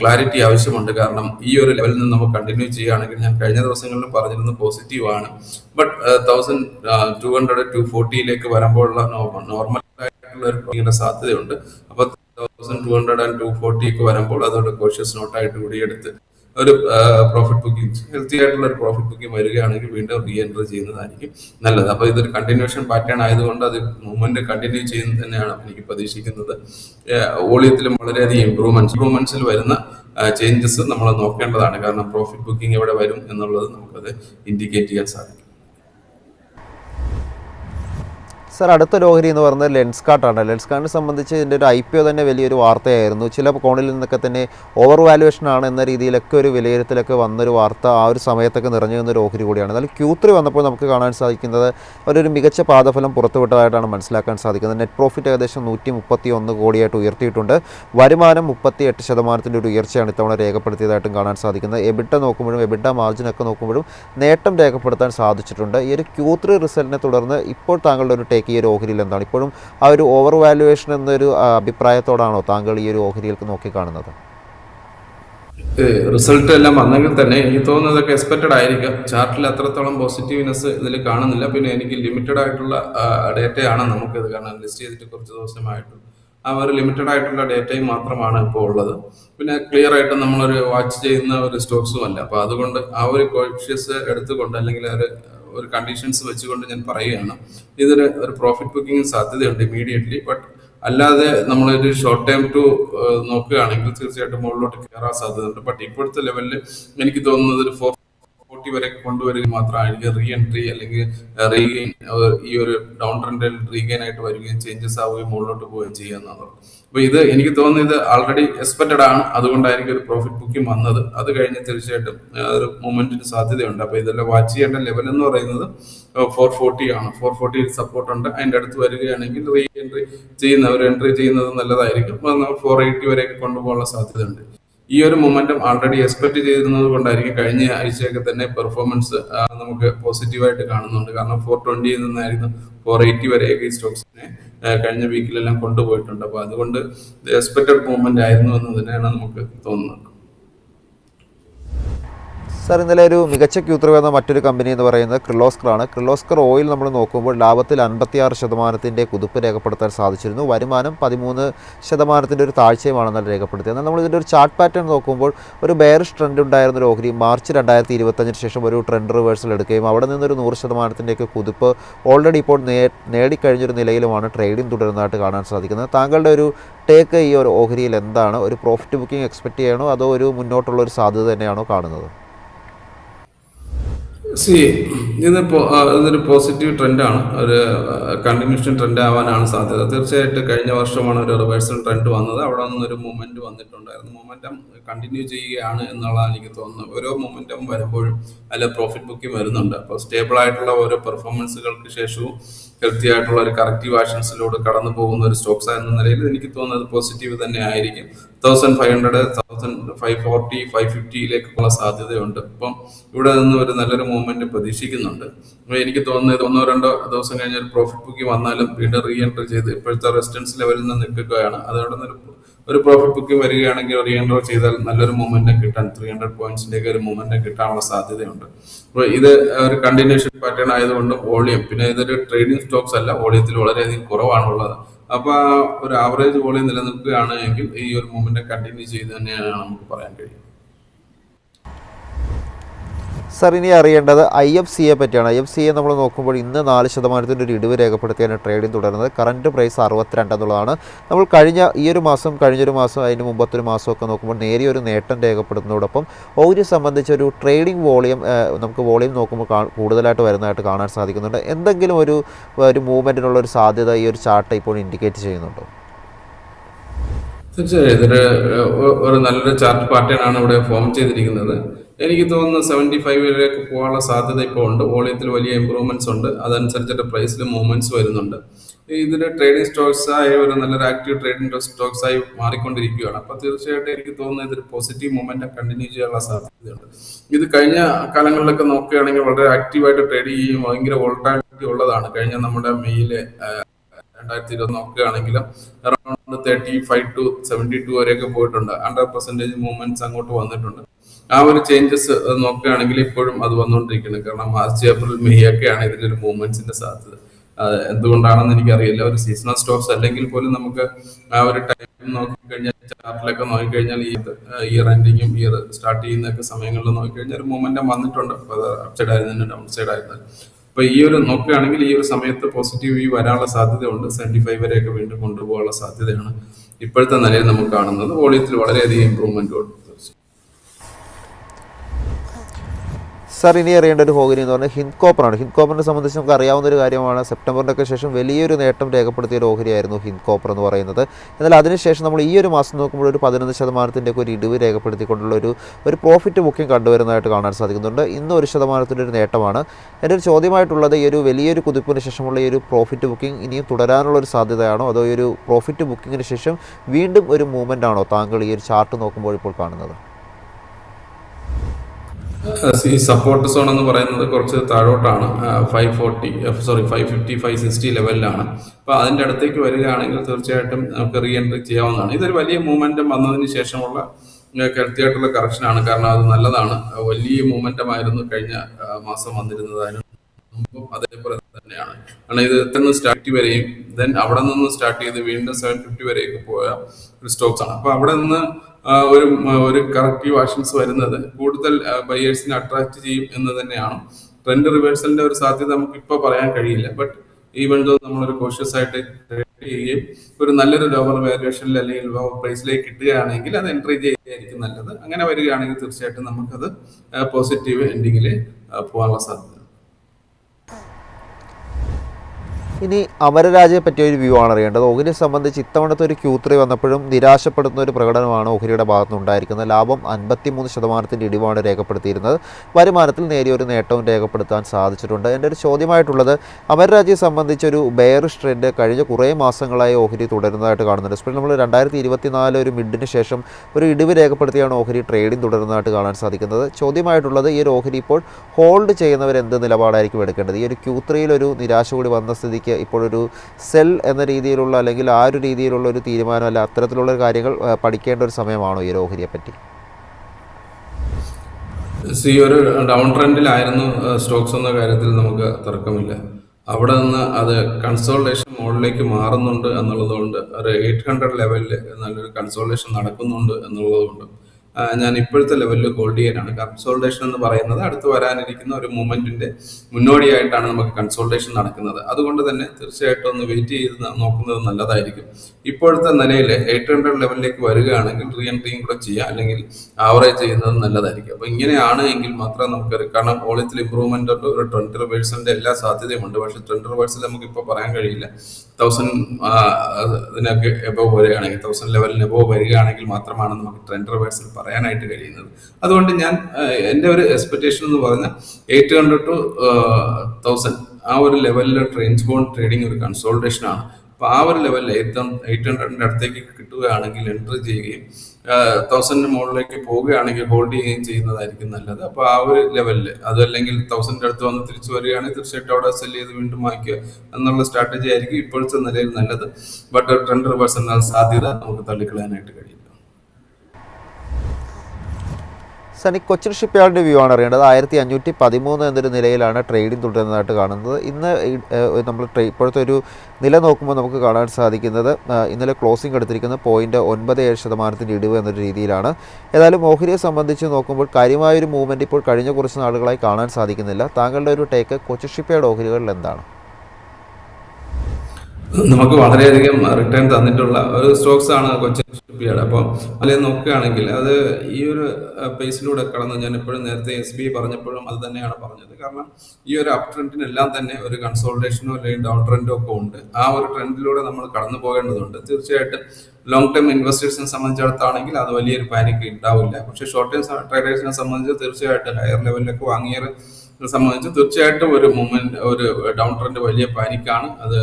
ക്ലാരിറ്റി ആവശ്യമുണ്ട്. കാരണം ഈ ഒരു ലെവലിൽ നിന്ന് നമുക്ക് കണ്ടിന്യൂ ചെയ്യുകയാണെങ്കിൽ ഞാൻ കഴിഞ്ഞ ദിവസങ്ങളിൽ പറഞ്ഞിരുന്നത് പോസിറ്റീവ് ആണ്. But thousand two hundred two ഫോർട്ടിയിലേക്ക് വരുമ്പോഴുള്ള നോർമൽ ആയിട്ടുള്ള ഒരു സാധ്യതയുണ്ട്. അപ്പൊ thousand two hundred and two forty ഒക്കെ വരുമ്പോൾ അതോടെ കോഷ്യസ് നോട്ടായിട്ട് കൂടി എടുത്ത് ഒരു പ്രോഫിറ്റ് ബുക്കിംഗ് ഹെൽത്തി ആയിട്ടുള്ള ഒരു പ്രോഫിറ്റ് ബുക്കിംഗ് വരികയാണെങ്കിൽ വീണ്ടും റീ എൻട്രി ചെയ്യുന്നതായിരിക്കും നല്ലത്. അപ്പൊ ഇതൊരു കണ്ടിന്യൂഷൻ പാറ്റേൺ ആയതുകൊണ്ട് അത് മൂവ്മെന്റ് കണ്ടിന്യൂ ചെയ്യുന്നത് തന്നെയാണ് എനിക്ക് പ്രതീക്ഷിക്കുന്നത്. വോളിയത്തിലും വളരെയധികം ഇമ്പ്രൂവ്മെന്റ്സ് ഇമ്പ്രൂവ്മെന്റ്സിൽ വരുന്ന ചേഞ്ചസ് നമ്മൾ നോക്കേണ്ടതാണ്. കാരണം പ്രോഫിറ്റ് ബുക്കിംഗ് എവിടെ വരും എന്നുള്ളത് നമുക്കത് ഇൻഡിക്കേറ്റ് ചെയ്യാൻ സാധിക്കും. സർ അടുത്ത ലോഹരി എന്ന് പറയുന്നത് ലെൻസ് കാർട്ടാണ്. ലെൻസ് കാർട്ടിനെ സംബന്ധിച്ച് ഇതിന്റെ ഒരു ഐ പി ഒ തന്നെ വലിയൊരു വാർത്തയായിരുന്നു. ചില കോണിൽ നിന്നൊക്കെ തന്നെ ഓവർ വാലുവേഷൻ ആണ് എന്ന രീതിയിലൊക്കെ ഒരു വിലയിരുത്തലൊക്കെ വന്നൊരു വാർത്ത ആ ഒരു സമയത്തൊക്കെ നിറഞ്ഞു നിന്ന ഓഹരി കൂടിയാണ്. എന്നാൽ ക്യൂ ത്രീ വന്നപ്പോൾ നമുക്ക് കാണാൻ സാധിക്കുന്നത് അവരൊരു മികച്ച പാദഫലം പുറത്തുവിട്ടതായിട്ടാണ് മനസ്സിലാക്കാൻ സാധിക്കുന്നത്. നെറ്റ് പ്രോഫിറ്റ് ഏകദേശം നൂറ്റി മുപ്പത്തി ഒന്ന് കോടിയായിട്ട് ഉയർത്തിയിട്ടുണ്ട്. വരുമാനം മുപ്പത്തി എട്ട് ശതമാനത്തിന്റെ ഒരു ഉയർച്ചയാണ് ഇത്തവണ രേഖപ്പെടുത്തിയതായിട്ടും കാണാൻ സാധിക്കുന്നത്. എബിട്ട നോക്കുമ്പോഴും എബിട്ട മാർജിനൊക്കെ നോക്കുമ്പോഴും നേട്ടം രേഖപ്പെടുത്താൻ സാധിച്ചിട്ടുണ്ട്. ഈ ഒരു ക്യൂ ത്രീ റിസൾട്ടിനെ തുടർന്ന് ഇപ്പോൾ താങ്കളുടെ ഒരു ടേക്ക് ഈ ഒരു ഓഹരിയിൽ എന്താണ്? ഇപ്പോഴും ആ ഒരു ഓവർ വാല്യുവേഷൻ എന്നൊരു അഭിപ്രായത്തോടാണോ താങ്കൾ ഈ ഒരു ഓഹരിയിലേക്ക് നോക്കിക്കാണുന്നത്? റിസൾട്ട് എല്ലാം വന്നെങ്കിൽ തന്നെ എനിക്ക് തോന്നുന്നതൊക്കെ എക്സ്പെക്റ്റഡ് ആയിരിക്കാം. ചാർട്ടിൽ അത്രത്തോളം പോസിറ്റീവ്നെസ് ഇതിൽ കാണുന്നില്ല. പിന്നെ എനിക്ക് ലിമിറ്റഡ് ആയിട്ടുള്ള ഡേറ്റയാണ് ഇത് കാണാൻ ലിസ്റ്റ് ചെയ്തിട്ട് കുറച്ച് ദിവസമായിട്ട്. ആ ഒരു ലിമിറ്റഡ് ആയിട്ടുള്ള ഡേറ്റയും മാത്രമാണ് ഇപ്പോൾ ഉള്ളത്. പിന്നെ ക്ലിയർ ആയിട്ട് നമ്മളൊരു വാച്ച് ചെയ്യുന്ന ഒരു സ്റ്റോക്സും അല്ല. അപ്പൊ അതുകൊണ്ട് ആ ഒരു കോഷ്യസ് എടുത്തുകൊണ്ട് അല്ലെങ്കിൽ ഒരു ഒരു കണ്ടീഷൻസ് വെച്ചുകൊണ്ട് ഞാൻ പറയുകയാണ്. ഇതൊരു ഒരു പ്രോഫിറ്റ് ബുക്കിംഗ് സാധ്യതയുണ്ട് ഇമീഡിയറ്റ്ലി ബട്ട് അല്ലാതെ നമ്മളൊരു ഷോർട്ട് ടൈം ടു നോക്കുകയാണെങ്കിൽ തീർച്ചയായിട്ടും മുകളിലോട്ട് കയറാൻ സാധ്യതയുണ്ട്. ബട്ട് ഇപ്പോഴത്തെ ലെവലിൽ എനിക്ക് തോന്നുന്നത് ഒരു ഫോർ ഫോർട്ടി വരെ കൊണ്ടുവരിക മാത്രമായിരിക്കും റീ എൻട്രി അല്ലെങ്കിൽ റീഗെയിൻ ഈ ഒരു ഡൗൺ ട്രെൻഡിൽ റീഗെയിൻ ആയിട്ട് വരികയും ചേഞ്ചസ് ആവുകയും മുകളിലോട്ട് പോവുകയും ചെയ്യുന്നതാണ് അപ്പൊ ഇത് എനിക്ക് തോന്നുന്നത് ഇത് ആൾറെഡി എക്സ്പെക്റ്റഡ് ആണ്. അതുകൊണ്ടായിരിക്കും ഒരു പ്രോഫിറ്റ് ബുക്കിംഗ് വന്നത്. അത് കഴിഞ്ഞ് തീർച്ചയായിട്ടും ഒരു മൂവ്മെന്റിന് സാധ്യതയുണ്ട്. അപ്പൊ ഇതെല്ലാം വാച്ച് ചെയ്യേണ്ട ലെവൽ എന്ന് പറയുന്നത് ഫോർ ഫോർട്ടി ആണ്. ഫോർ ഫോർട്ടി സപ്പോർട്ട് ഉണ്ട്. അതിന്റെ അടുത്ത് വരികയാണെങ്കിൽ റീ എൻട്രി ചെയ്യുന്ന ഒരു എൻട്രി ചെയ്യുന്നത് നല്ലതായിരിക്കും. ഫോർ എയ്റ്റി വരെയൊക്കെ കൊണ്ടുപോകാനുള്ള സാധ്യതയുണ്ട്. ഈ ഒരു മൊമെന്റം ആൾറെഡി എക്സ്പെക്ട് ചെയ്തിരുന്നത് കൊണ്ടായിരിക്കും കഴിഞ്ഞ ആഴ്ചയൊക്കെ തന്നെ പെർഫോമൻസ് നമുക്ക് പോസിറ്റീവായിട്ട് കാണുന്നുണ്ട്. കാരണം ഫോർ ട്വന്റിയിൽ നിന്നായിരുന്നു ഫോർ എയ്റ്റി വരെയൊക്കെ ഈ സ്റ്റോക്സിനെ കഴിഞ്ഞ വീക്കിലെല്ലാം കൊണ്ടുപോയിട്ടുണ്ട്. അപ്പൊ അതുകൊണ്ട് എക്സ്പെക്റ്റഡ് മൂവ്മെന്റ് ആയിരുന്നു എന്ന് തന്നെയാണ് നമുക്ക് തോന്നുന്നത്. സാർ ഇന്നലെ ഒരു മികച്ച ക്യൂത്രി വന്ന മറ്റൊരു കമ്പനി എന്ന് പറയുന്നത് ക്രിലോസ്കർ ആണ്. ക്രിലോസ്കർ ഓയിൽ നമ്മൾ നോക്കുമ്പോൾ ലാഭത്തിൽ അൻപത്തിയാറ് ശതമാനത്തിന്റെ കുതിപ്പ് രേഖപ്പെടുത്താൻ സാധിച്ചിരുന്നു. വരുമാനം പതിമൂന്ന് ശതമാനത്തിന്റെ ഒരു താഴ്ചയുമാണ് എന്നാൽ രേഖപ്പെടുത്തിയത്. എന്നാൽ നമ്മൾ ഇതിന്റെ ഒരു ചാർട്ട് പാറ്റേൺ നോക്കുമ്പോൾ ഒരു ബെയറിഷ് ട്രെൻഡ് ഉണ്ടായിരുന്ന ഒരു ഓഹരി മാർച്ച് രണ്ടായിരത്തി ഇരുപത്തഞ്ചിന് ശേഷം ഒരു ട്രെൻഡ് റിവേഴ്സൽ എടുക്കുകയും അവിടെ നിന്നൊരു നൂറ് ശതമാനത്തിന്റെയൊക്കെ കുതിപ്പ് ഓൾറെഡി ഇപ്പോൾ നേ നേടിക്കഴിഞ്ഞൊരു നിലയിലുമാണ് ട്രേഡിംഗ് തുടരുന്നതായിട്ട് കാണാൻ സാധിക്കുന്നത്. താങ്കളുടെ ഒരു ടേക്ക് ഈ ഒരു ഓഹരിയിൽ എന്താണ്? ഒരു പ്രോഫിറ്റ് ബുക്കിംഗ് എക്സ്പെക്റ്റ് ചെയ്യണോ? അതോ ഒരു മുന്നോട്ടുള്ള ഒരു സാധ്യത തന്നെയാണോ കാണുന്നത്? സി ഇത് ഇതൊരു പോസിറ്റീവ് ട്രെൻഡാണ് ഒരു കണ്ടിന്യൂഷൻ ട്രെൻഡ് ആവാനാണ് സാധ്യത. തീർച്ചയായിട്ടും കഴിഞ്ഞ വർഷമാണ് ഒരു റിവേഴ്സൽ ട്രെൻഡ് വന്നത്. അവിടെ നിന്നൊരു മൂമെന്റ് വന്നിട്ടുണ്ടായിരുന്നു. മൊമെന്റം കണ്ടിന്യൂ ചെയ്യുകയാണ് എന്നുള്ളതാണ് എനിക്ക് തോന്നുന്നത്. ഓരോ മൊമെന്റം വരുമ്പോഴും അല്ല പ്രോഫിറ്റ് ബുക്കിംഗ് വരുന്നുണ്ട്. അപ്പോൾ സ്റ്റേബിൾ ആയിട്ടുള്ള ഓരോ പെർഫോമൻസുകൾക്ക് ശേഷവും ഹെൽത്തി ആയിട്ടുള്ള ഒരു കറക്റ്റീവ് ആക്ഷൻസിലൂടെ കടന്നു പോകുന്ന ഒരു സ്റ്റോക്സ് എന്ന നിലയിൽ എനിക്ക് തോന്നുന്നത് പോസിറ്റീവ് തന്നെ ആയിരിക്കും. Thousand five hundred thousand five forty five ഫിഫ്റ്റിയിലേക്കുള്ള സാധ്യതയുണ്ട്. ഇപ്പം ഇവിടെ നിന്ന് ഒരു നല്ലൊരു മൂവ്മെന്റ് പ്രതീക്ഷിക്കുന്നുണ്ട്. എനിക്ക് തോന്നുന്നത് ഒന്നോ രണ്ടോ ദിവസം ഒരു പ്രോഫിറ്റ് ബുക്കിംഗ് വന്നാലും വീണ്ടും റീ എൻട്രി ചെയ്ത് ഇപ്പോഴത്തെ റെസിസ്റ്റൻസ് ലെവലിൽ നിന്ന് നിൽക്കുകയാണ്. അതുകൊണ്ട് തന്നെ ഒരു ഒരു പ്രോഫിറ്റ് ബുക്കിംഗ് വരികയാണെങ്കിൽ റീ എൻട്രോ ചെയ്താൽ നല്ലൊരു മൂവ്മെന്റ് കിട്ടാൻ ത്രീ ഹൺഡ്രഡ് പോയിന്റ്സിന്റെ ഒരു മൂവ്മെന്റ് കിട്ടാനുള്ള സാധ്യതയുണ്ട്. അപ്പോൾ ഇത് ഒരു കണ്ടിന്യൂഷൻ പാറ്റേൺ ആയതുകൊണ്ട് വോളിയം പിന്നെ ഇതൊരു ട്രേഡിംഗ് സ്റ്റോക്സ് അല്ല വോളിയത്തിൽ വളരെയധികം കുറവാണുള്ളത്. അപ്പോൾ ഒരു ആവറേജ് വോളിയം നിലനിൽക്കുകയാണ് എങ്കിൽ ഈ ഒരു മൂവ്മെന്റ് കണ്ടിന്യൂ ചെയ്ത് തന്നെയാണ് നമുക്ക് പറയാൻ കഴിയും സാർ ഇനി അറിയേണ്ടത് ഐ എഫ് സിയെ പറ്റിയാണ്. ഐ എഫ് സിയെ നമ്മൾ നോക്കുമ്പോൾ ഇന്ന് നാല് ശതമാനത്തിന്റെ ഒരു ഇടിവ് രേഖപ്പെടുത്തിയാണ് ട്രേഡിംഗ് തുടരുന്നത്. കറണ്ട് പ്രൈസ് അറുപത്തിരണ്ട് എന്നുള്ളതാണ്. നമ്മൾ കഴിഞ്ഞ ഈ ഒരു മാസം കഴിഞ്ഞൊരു മാസം അതിന് മുമ്പത്തെ ഒരു മാസമൊക്കെ നോക്കുമ്പോൾ നേരിയ ഒരു നേട്ടം രേഖപ്പെടുന്നതോടൊപ്പം ഒരു സംബന്ധിച്ചൊരു ട്രേഡിംഗ് വോളിയം നമുക്ക് വോളിയം നോക്കുമ്പോൾ കൂടുതലായിട്ട് വരുന്നതായിട്ട് കാണാൻ സാധിക്കുന്നുണ്ട്. എന്തെങ്കിലും ഒരു ഒരു മൂവ്മെന്റിനുള്ള ഒരു സാധ്യത ഈ ഒരു ചാർട്ട് ഇപ്പോൾ ഇൻഡിക്കേറ്റ് ചെയ്യുന്നുണ്ടോ? തീർച്ചയായും. ഇതൊരു ഒരു നല്ലൊരു ചാർട്ട് പാറ്റേൺ ആണ് ഇവിടെ ഫോം ചെയ്തിരിക്കുന്നത്. എനിക്ക് തോന്നുന്നു സെവന്റി ഫൈവിലേക്ക് പോകാനുള്ള സാധ്യത ഇപ്പോൾ ഉണ്ട്. വോളിയത്തിൽ വലിയ ഇമ്പ്രൂവ്മെന്റ്സ് ഉണ്ട്. അതനുസരിച്ചിട്ട് പ്രൈസിൽ മൂവ്മെന്റ്സ് വരുന്നുണ്ട്. ഇതിന്റെ ട്രേഡിംഗ് സ്റ്റോക്സ് ആയി ഒരു നല്ലൊരു ആക്റ്റീവ് ട്രേഡിംഗ് സ്റ്റോക്സ് ആയി മാറിക്കൊണ്ടിരിക്കുകയാണ്. അപ്പോൾ തീർച്ചയായിട്ടും എനിക്ക് തോന്നുന്നു ഇതൊരു പോസിറ്റീവ് മൂവ്മെന്റ് കണ്ടിന്യൂ ചെയ്യാനുള്ള സാധ്യതയുണ്ട്. ഇത് കഴിഞ്ഞ കാലങ്ങളിലൊക്കെ നോക്കുകയാണെങ്കിൽ വളരെ ആക്റ്റീവായിട്ട് ട്രേഡ് ചെയ്യും ഭയങ്കര വോൾട്ടാലിറ്റി ഉള്ളതാണ്. കഴിഞ്ഞ നമ്മുടെ മെയ്യിലെ രണ്ടായിരത്തി ഇരുപത് നോക്കുകയാണെങ്കിലും around thirty five two seventy two വരെയൊക്കെ പോയിട്ടുണ്ട്. ഹൺഡ്രഡ് പെർസെന്റേജ് മൂവ്മെന്റ്സ് അങ്ങോട്ട് വന്നിട്ടുണ്ട്. ആ ഒരു ചേഞ്ചസ് നോക്കുകയാണെങ്കിൽ ഇപ്പോഴും അത് വന്നുകൊണ്ടിരിക്കുന്നത് കാരണം മാർച്ച് ഏപ്രിൽ മെയ് ഒക്കെയാണ് ഇതിന്റെ ഒരു മൂവ്മെന്റ്സിന്റെ സാധ്യത എന്തുകൊണ്ടാണെന്ന് എനിക്കറിയില്ല. ഒരു സീസണൽ സ്റ്റോക്സ് അല്ലെങ്കിൽ പോലും നമുക്ക് ആ ഒരു ടൈം നോക്കിക്കഴിഞ്ഞാൽ ചാർട്ടിലൊക്കെ നോക്കിക്കഴിഞ്ഞാൽ ഈ ഇയർ എൻഡിങ്ങും ഇയർ സ്റ്റാർട്ട് ചെയ്യുന്നൊക്കെ സമയങ്ങളിൽ നോക്കിക്കഴിഞ്ഞാൽ ഒരു മൂവ്മെന്റ് വന്നിട്ടുണ്ട്. അത് അപ് സൈഡ് ആയിരുന്നു ഡൗൺ സൈഡ് ആയിരുന്നു അപ്പൊ ഈ ഒരു നോക്കുകയാണെങ്കിൽ ഈ ഒരു സമയത്ത് പോസിറ്റീവ് വ്യൂ വരാനുള്ള സാധ്യതയുണ്ട്. സെവന്റി ഫൈവ് വരെയൊക്കെ വീണ്ടും കൊണ്ടുപോകാനുള്ള സാധ്യതയാണ് ഇപ്പോഴത്തെ നിലയിൽ നമുക്ക് കാണുന്നത്. വോളിയത്തിൽ വളരെയധികം ഇമ്പ്രൂവ്മെന്റ് ഉണ്ട്. സാർ ഇനി അറിയേണ്ട ഒരു ഹോഗിനി എന്ന് പറഞ്ഞാൽ ഹിന്ദ് കോപ്പറാണ് ഹിന്ദ് കോപ്പറിനെ സംബന്ധിച്ച് നമുക്ക് അറിയാവുന്ന ഒരു കാര്യമാണ്. സെപ്റ്റംബറിനൊക്കെ ശേഷം വലിയൊരു നേട്ടം രേഖപ്പെടുത്തിയ ഒരു ഓഹരിയായിരുന്നു ഹിന്ദ് കോപ്പർ എന്ന് പറയുന്നത്. എന്നാൽ അതിനുശേഷം നമ്മൾ ഈ ഒരു മാസം നോക്കുമ്പോൾ ഒരു പതിനൊന്ന് ശതമാനത്തിന്റെ ഒരു ഇടിവ് രേഖപ്പെടുത്തിക്കൊണ്ടുള്ള ഒരു ഒരു പ്രോഫിറ്റ് ബുക്കിംഗ് കണ്ടുവരുന്നതായിട്ട് കാണാൻ സാധിക്കുന്നുണ്ട്. ഇന്ന് ഒരു ശതമാനത്തിന്റെ ഒരു നേട്ടമാണ്. എന്റെ ഒരു ചോദ്യമായിട്ടുള്ളത് ഈ ഒരു വലിയൊരു കുതിപ്പിന് ശേഷമുള്ള ഈ ഒരു പ്രോഫിറ്റ് ബുക്കിംഗ് ഇനിയും തുടരാനുള്ള ഒരു സാധ്യതയാണോ? അതോ ഈ ഒരു പ്രോഫിറ്റ് ബുക്കിങ്ങിന് ശേഷം വീണ്ടും ഒരു മൂവ്മെന്റ് ആണോ താങ്കൾ ഈ ഒരു ചാർട്ട് നോക്കുമ്പോൾ ഇപ്പോൾ കാണുന്നത്? ഈ സപ്പോർട്ട് സോൺ എന്ന് പറയുന്നത് കുറച്ച് താഴോട്ടാണ്. Five forty sorry five fifty five sixty ലെവലിലാണ് അപ്പോൾ അതിന്റെ അടുത്തേക്ക് വരികയാണെങ്കിൽ തീർച്ചയായിട്ടും നമുക്ക് റീ എൻട്രി ചെയ്യാവുന്നതാണ്. ഇതൊരു വലിയ മൂവ്മെന്റം വന്നതിന് ശേഷമുള്ള കൃത്യമായിട്ടുള്ള കറക്ഷനാണ് കാരണം അത് നല്ലതാണ്. വലിയ മൂവ്മെന്റം ആയിരുന്നു കഴിഞ്ഞ മാസം വന്നിരുന്നതായിരുന്നു അതേപോലെ തന്നെയാണ്. കാരണം ഇത് ഇത്തന്നെ സ്റ്റാർട്ട് വരെയും ദെൻ അവിടെ നിന്ന് സ്റ്റാർട്ട് ചെയ്ത് വീണ്ടും സെവൻ ഫിഫ്റ്റി വരെയൊക്കെ പോയ ഒരു സ്റ്റോക്സ് ആണ്. അപ്പൊ അവിടെ നിന്ന് ഒരു ഒരു കറക്റ്റീവ് ആക്ഷൻസ് വരുന്നത് കൂടുതൽ ബയേഴ്സിനെ അട്രാക്ട് ചെയ്യും എന്ന് തന്നെയാണ്. ട്രെൻഡ് റിവേഴ്സലിന്റെ ഒരു സാധ്യത നമുക്ക് ഇപ്പോൾ പറയാൻ കഴിയില്ല. ബട്ട് ഈവൻ ദോ നമ്മളൊരു കോഷ്യസ് ആയിട്ട് ചെയ്യുകയും ഒരു നല്ലൊരു ലോവർ വാല്യുവേഷനിൽ അല്ലെങ്കിൽ ലോവർ പ്രൈസിലേക്ക് കിട്ടുകയാണെങ്കിൽ അത് എൻട്രി ചെയ്യുകയായിരിക്കും നല്ലത്. അങ്ങനെ വരികയാണെങ്കിൽ തീർച്ചയായിട്ടും നമുക്കത് പോസിറ്റീവ് എൻഡിങ്ങിൽ പോകാനുള്ള സാധ്യത. ഇനി അമരരാജയെ പറ്റിയ ഒരു വ്യൂ ആണ് അറിയേണ്ടത്. ഓഹരിയെ സംബന്ധിച്ച് ഇത്തവണത്തെ ഒരു ക്യൂ ത്രീ വന്നപ്പോഴും നിരാശപ്പെടുന്ന ഒരു പ്രകടനമാണ് ഓഹരിയുടെ ഭാഗത്ത് ഉണ്ടായിരിക്കുന്നത് ലാഭം അൻപത്തിമൂന്ന് ശതമാനത്തിന്റെ ഇടിവാണ് രേഖപ്പെടുത്തിയിരുന്നത്. വരുമാനത്തിൽ നേരിയ ഒരു നേട്ടവും രേഖപ്പെടുത്താൻ സാധിച്ചിട്ടുണ്ട്. എന്റെ ഒരു ചോദ്യമായിട്ടുള്ളത് അമരരാജയെ സംബന്ധിച്ച് ഒരു ബെയറിഷ് ട്രെൻഡ് കഴിഞ്ഞ കുറേ മാസങ്ങളായി ഓഹരി തുടരുന്നതായിട്ട് കാണുന്നുണ്ട്. സ്പെഷ്യൽ നമ്മൾ രണ്ടായിരത്തി ഇരുപത്തിനാല് ഒരു മിഡിന് ശേഷം ഒരു ഇടിവ് രേഖപ്പെടുത്തിയാണ് ഓഹരി ട്രേഡിംഗ് തുടരുന്നതായിട്ട് കാണാൻ സാധിക്കുന്നത്. ചോദ്യമായിട്ടുള്ളത് ഈ ഒരു ഓഹരി ഇപ്പോൾ ഹോൾഡ് ചെയ്യുന്നവർ എന്ത് നിലപാടായിരിക്കും എടുക്കേണ്ടത്? ഈ ഒരു ക്യൂ ത്രീയിൽ ഒരു നിരാശ കൂടി വന്ന സ്ഥിതിക്ക് ഇപ്പോഴൊരു സെൽ എന്ന രീതിയിലുള്ള അല്ലെങ്കിൽ ആ ഒരു രീതിയിലുള്ള ഒരു തീരുമാനം അല്ല അത്തരത്തിലുള്ള കാര്യങ്ങൾ പഠിക്കേണ്ട ഒരു സമയമാണോ ഈ ഓഹരിയെ പറ്റി? സി ഒരു ഡൗൺ ട്രെൻഡിലായിരുന്നു സ്റ്റോക്സ് എന്ന കാര്യത്തിൽ നമുക്ക് തർക്കമില്ല. അവിടെ നിന്ന് അത് കൺസോൾട്ടേഷൻ മോഡിലേക്ക് മാറുന്നുണ്ട് എന്നുള്ളതുകൊണ്ട് ഒരു എയ്റ്റ് ഹൺഡ്രഡ് ലെവലിൽ നല്ലൊരു കൺസോൾട്ടേഷൻ നടക്കുന്നുണ്ട് എന്നുള്ളതുകൊണ്ട് ഞാൻ ഇപ്പോഴത്തെ ലെവലിൽ ഹോൾഡ് ചെയ്യാനാണ്. കൺസോൾട്ടേഷൻ എന്ന് പറയുന്നത് അടുത്ത് വരാനിരിക്കുന്ന ഒരു മൂവ്മെന്റിന്റെ മുന്നോടിയായിട്ടാണ് നമുക്ക് കൺസോൾട്ടേഷൻ നടക്കുന്നത്. അതുകൊണ്ട് തന്നെ തീർച്ചയായിട്ടും ഒന്ന് വെയിറ്റ് ചെയ്ത് നോക്കുന്നത് നല്ലതായിരിക്കും. ഇപ്പോഴത്തെ നിലയിൽ എയ്റ്റ് ഹൺഡ്രഡ് ലെവലിലേക്ക് വരികയാണെങ്കിൽ റീ എൻട്രിയും കൂടെ ചെയ്യുക അല്ലെങ്കിൽ ആവറേജ് ചെയ്യുന്നത് നല്ലതായിരിക്കും. അപ്പൊ ഇങ്ങനെയാണ് എങ്കിൽ മാത്രം നമുക്ക് കാരണം ഓളിത്തിൽ ഇമ്പ്രൂവ്മെന്റ് ഉണ്ട്. ഒരു ട്വന്റി റിവേഴ്സിന്റെ എല്ലാ സാധ്യതയുമുണ്ട് പക്ഷെ ട്വന്റി റിവേഴ്സിൽ നമുക്ക് ഇപ്പോൾ പറയാൻ കഴിയില്ല. തൗസൻഡ് ഇതിനൊക്കെ എബോവ് വരികയാണെങ്കിൽ തൗസൻഡ് ലെവലിന് എബോവ് വരികയാണെങ്കിൽ മാത്രമാണ് നമുക്ക് ട്രെൻഡ് റിവേഴ്സിൽ പറയാനായിട്ട് കഴിയുന്നത്. അതുകൊണ്ട് ഞാൻ എന്റെ ഒരു എക്സ്പെക്ടേഷൻ എന്ന് പറഞ്ഞാൽ എയ്റ്റ് ഹൺഡ്രഡ് ടു തൗസൻഡ് ആ ഒരു ലെവലിൽ ട്രെയിൻസ് ബോൺ ട്രേഡിംഗ് ഒരു കൺസോൾട്ടേഷൻ ആണ്. അപ്പൊ ആ ഒരു ലെവലിൽ എയ്റ്റ് എയ്റ്റ് ഹൺഡ്രഡിന്റെ അടുത്തേക്ക് കിട്ടുകയാണെങ്കിൽ എൻട്രി ചെയ്യുകയും തൗസൻഡിന് മുകളിലേക്ക് പോവുകയാണെങ്കിൽ ഹോൾഡ് ചെയ്യുകയും ചെയ്യുന്നതായിരിക്കും നല്ലത്. അപ്പൊ ആ ഒരു ലെവലിൽ അതല്ലെങ്കിൽ തൗസൻഡിന്റെ അടുത്ത് വന്ന് തിരിച്ചു വരികയാണെങ്കിൽ തീർച്ചയായിട്ടും അവിടെ സെൽ ചെയ്ത് വീണ്ടും വാങ്ങിക്കുക എന്നുള്ള സ്ട്രാറ്റജി ആയിരിക്കും ഇപ്പോഴത്തെ നിലയിൽ നല്ലത്. ബട്ട് ട്രെൻഡ് റിവേഴ്സ് എന്ന സാധ്യത നമുക്ക് തള്ളിക്കളയാനായിട്ട് കഴിയില്ല സനി കൊച്ചിൻ ഷിപ്പ്യാർഡിന്റെ വ്യൂ ആണ് അറിയേണ്ടത്. ആയിരത്തി അഞ്ഞൂറ്റി പതിമൂന്ന് എന്നൊരു നിലയിലാണ് ട്രേഡിംഗ് തുടരുന്നതായിട്ട് കാണുന്നത്. ഇന്ന് നമ്മൾ ട്രേ ഇപ്പോഴത്തെ ഒരു നില നോക്കുമ്പോൾ നമുക്ക് കാണാൻ സാധിക്കുന്നത് ഇന്നലെ ക്ലോസിംഗ് എടുത്തിരിക്കുന്ന പോയിന്റ് ഒൻപത് ഏഴ് ശതമാനത്തിന്റെ ഇടിവ് എന്നൊരു രീതിയിലാണ്. ഏതായാലും ഓഹരിയെ സംബന്ധിച്ച് നോക്കുമ്പോൾ കാര്യമായൊരു മൂവ്മെന്റ് ഇപ്പോൾ കഴിഞ്ഞ കുറച്ച് നാളുകളായി കാണാൻ സാധിക്കുന്നില്ല. താങ്കളുടെ ഒരു ടേക്ക് കൊച്ചിൻ ഷിപ്പ്യാർഡ് ഓഹരികളിൽ എന്താണ്? നമുക്ക് വളരെയധികം റിട്ടേൺ തന്നിട്ടുള്ള ഒരു സ്റ്റോക്സ് ആണ് കൊച്ചിൻ ഷിപ്പിയാട് അപ്പോൾ അല്ലെ നോക്കുകയാണെങ്കിൽ അത് ഈ ഒരു പേസിലൂടെ കടന്ന് ഞാൻ എപ്പോഴും നേരത്തെ എസ് ബി പറഞ്ഞപ്പോഴും അത് തന്നെയാണ് പറഞ്ഞത്. കാരണം ഈ ഒരു അപ് ട്രെൻഡിനെല്ലാം തന്നെ ഒരു കൺസോൾട്ടേഷനോ അല്ലെങ്കിൽ ഡൗൺ ട്രെൻഡോ ഒക്കെ ഉണ്ട്. ആ ഒരു ട്രെൻഡിലൂടെ നമ്മൾ കടന്നു പോകേണ്ടതുണ്ട്. തീർച്ചയായിട്ടും ലോങ് ടേം ഇൻവെസ്റ്റേഴ്സിനെ സംബന്ധിച്ചിടത്താണെങ്കിൽ അത് വലിയൊരു പാനിക് ഉണ്ടാവില്ല. പക്ഷേ ഷോർട്ട് ടേം ട്രേഡേഴ്സിനെ സംബന്ധിച്ച് തീർച്ചയായിട്ടും ഹയർ ലെവലിലൊക്കെ വാങ്ങിയ സംബന്ധിച്ച് തീർച്ചയായിട്ടും ഒരു മൂവ്മെന്റ് ഒരു ഡൗൺ ട്രെൻഡ് വലിയ പാനിക്കാണ് അത്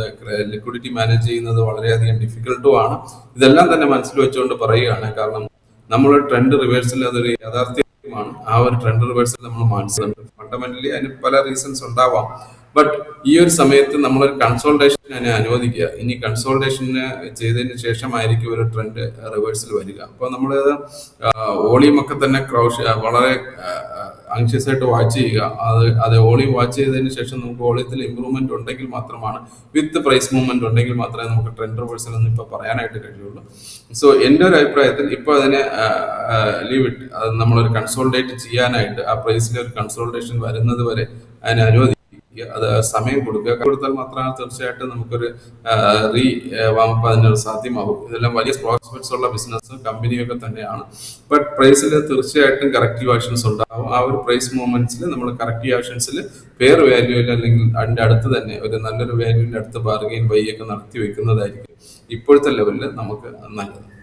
ലിക്വിഡിറ്റി മാനേജ് ചെയ്യുന്നത് വളരെയധികം ഡിഫിക്കൽട്ടും ആണ്. ഇതെല്ലാം തന്നെ മനസ്സിൽ വെച്ചുകൊണ്ട് പറയുകയാണ്. കാരണം നമ്മൾ ട്രെൻഡ് റിവേഴ്സിൽ അതൊരു യാഥാർത്ഥ്യമാണ്. ആ ഒരു ട്രെൻഡ് റിവേഴ്സിൽ നമ്മൾ മനസ്സിലുണ്ട്. ഫണ്ടമെന്റലി അതിന് പല റീസൺസ് ഉണ്ടാവാം. ബട്ട് ഈ ഒരു സമയത്ത് നമ്മളൊരു കൺസോൾട്ടേഷൻ അതിനെ അനുവദിക്കുക. ഇനി കൺസോൾട്ടേഷന് ചെയ്തതിന് ശേഷമായിരിക്കും ഒരു ട്രെൻഡ് റിവേഴ്സിൽ വരിക. അപ്പോൾ നമ്മളത് വോളിയം ഒക്കെ തന്നെ ക്രൗഷ് വളരെ ആങ്ഷ്യസ് ആയിട്ട് വാച്ച് ചെയ്യുക. അത് അത് വോളിയം വാച്ച് ചെയ്തതിന് ശേഷം നമുക്ക് വോളിയത്തിൽ ഇമ്പ്രൂവ്മെന്റ് ഉണ്ടെങ്കിൽ മാത്രമാണ് വിത്ത് പ്രൈസ് മൂവ്മെന്റ് ഉണ്ടെങ്കിൽ മാത്രമേ നമുക്ക് ട്രെൻഡ് റിവേഴ്സൽ എന്ന് ഇപ്പോൾ പറയാനായിട്ട് കഴിയുള്ളൂ. സോ എന്റെ ഒരു അഭിപ്രായത്തിൽ ഇപ്പോൾ അതിനെ ലീവ് ഇട്ട് അത് നമ്മളൊരു കൺസോൾഡേറ്റ് ചെയ്യാനായിട്ട് ആ പ്രൈസിൽ ഒരു കൺസോൾട്ടേഷൻ വരുന്നത് വരെ അതിനെ അനുവദിക്കുക അത് സമയം കൊടുക്കുക. കൊടുത്താൽ മാത്രമാണ് തീർച്ചയായിട്ടും നമുക്കൊരു റീ വാമപ്പ് അതിനൊരു സാധ്യമാകും ഇതെല്ലാം വലിയ പ്രോസ്പെക്ട്സ് ഉള്ള ബിസിനസ് കമ്പനിയൊക്കെ തന്നെയാണ്. ബട്ട് പ്രൈസിൽ തീർച്ചയായിട്ടും കറക്റ്റീവ് ആക്ഷൻസ് ഉണ്ടാവും. ആ ഒരു പ്രൈസ് മൂവ്മെന്റ്സിൽ നമ്മൾ കറക്റ്റീവ് ആക്ഷൻസിൽ ഫെയർ വാല്യൂവിൽ അല്ലെങ്കിൽ അതിന്റെ അടുത്ത് തന്നെ ഒരു നല്ലൊരു വാല്യൂവിന്റെ അടുത്ത് ബാർഗെയിൻ ബൈ ഒക്കെ നടത്തി വെക്കുന്നതായിരിക്കും ഇപ്പോഴത്തെ ലെവലിൽ നമുക്ക് നല്ലത്.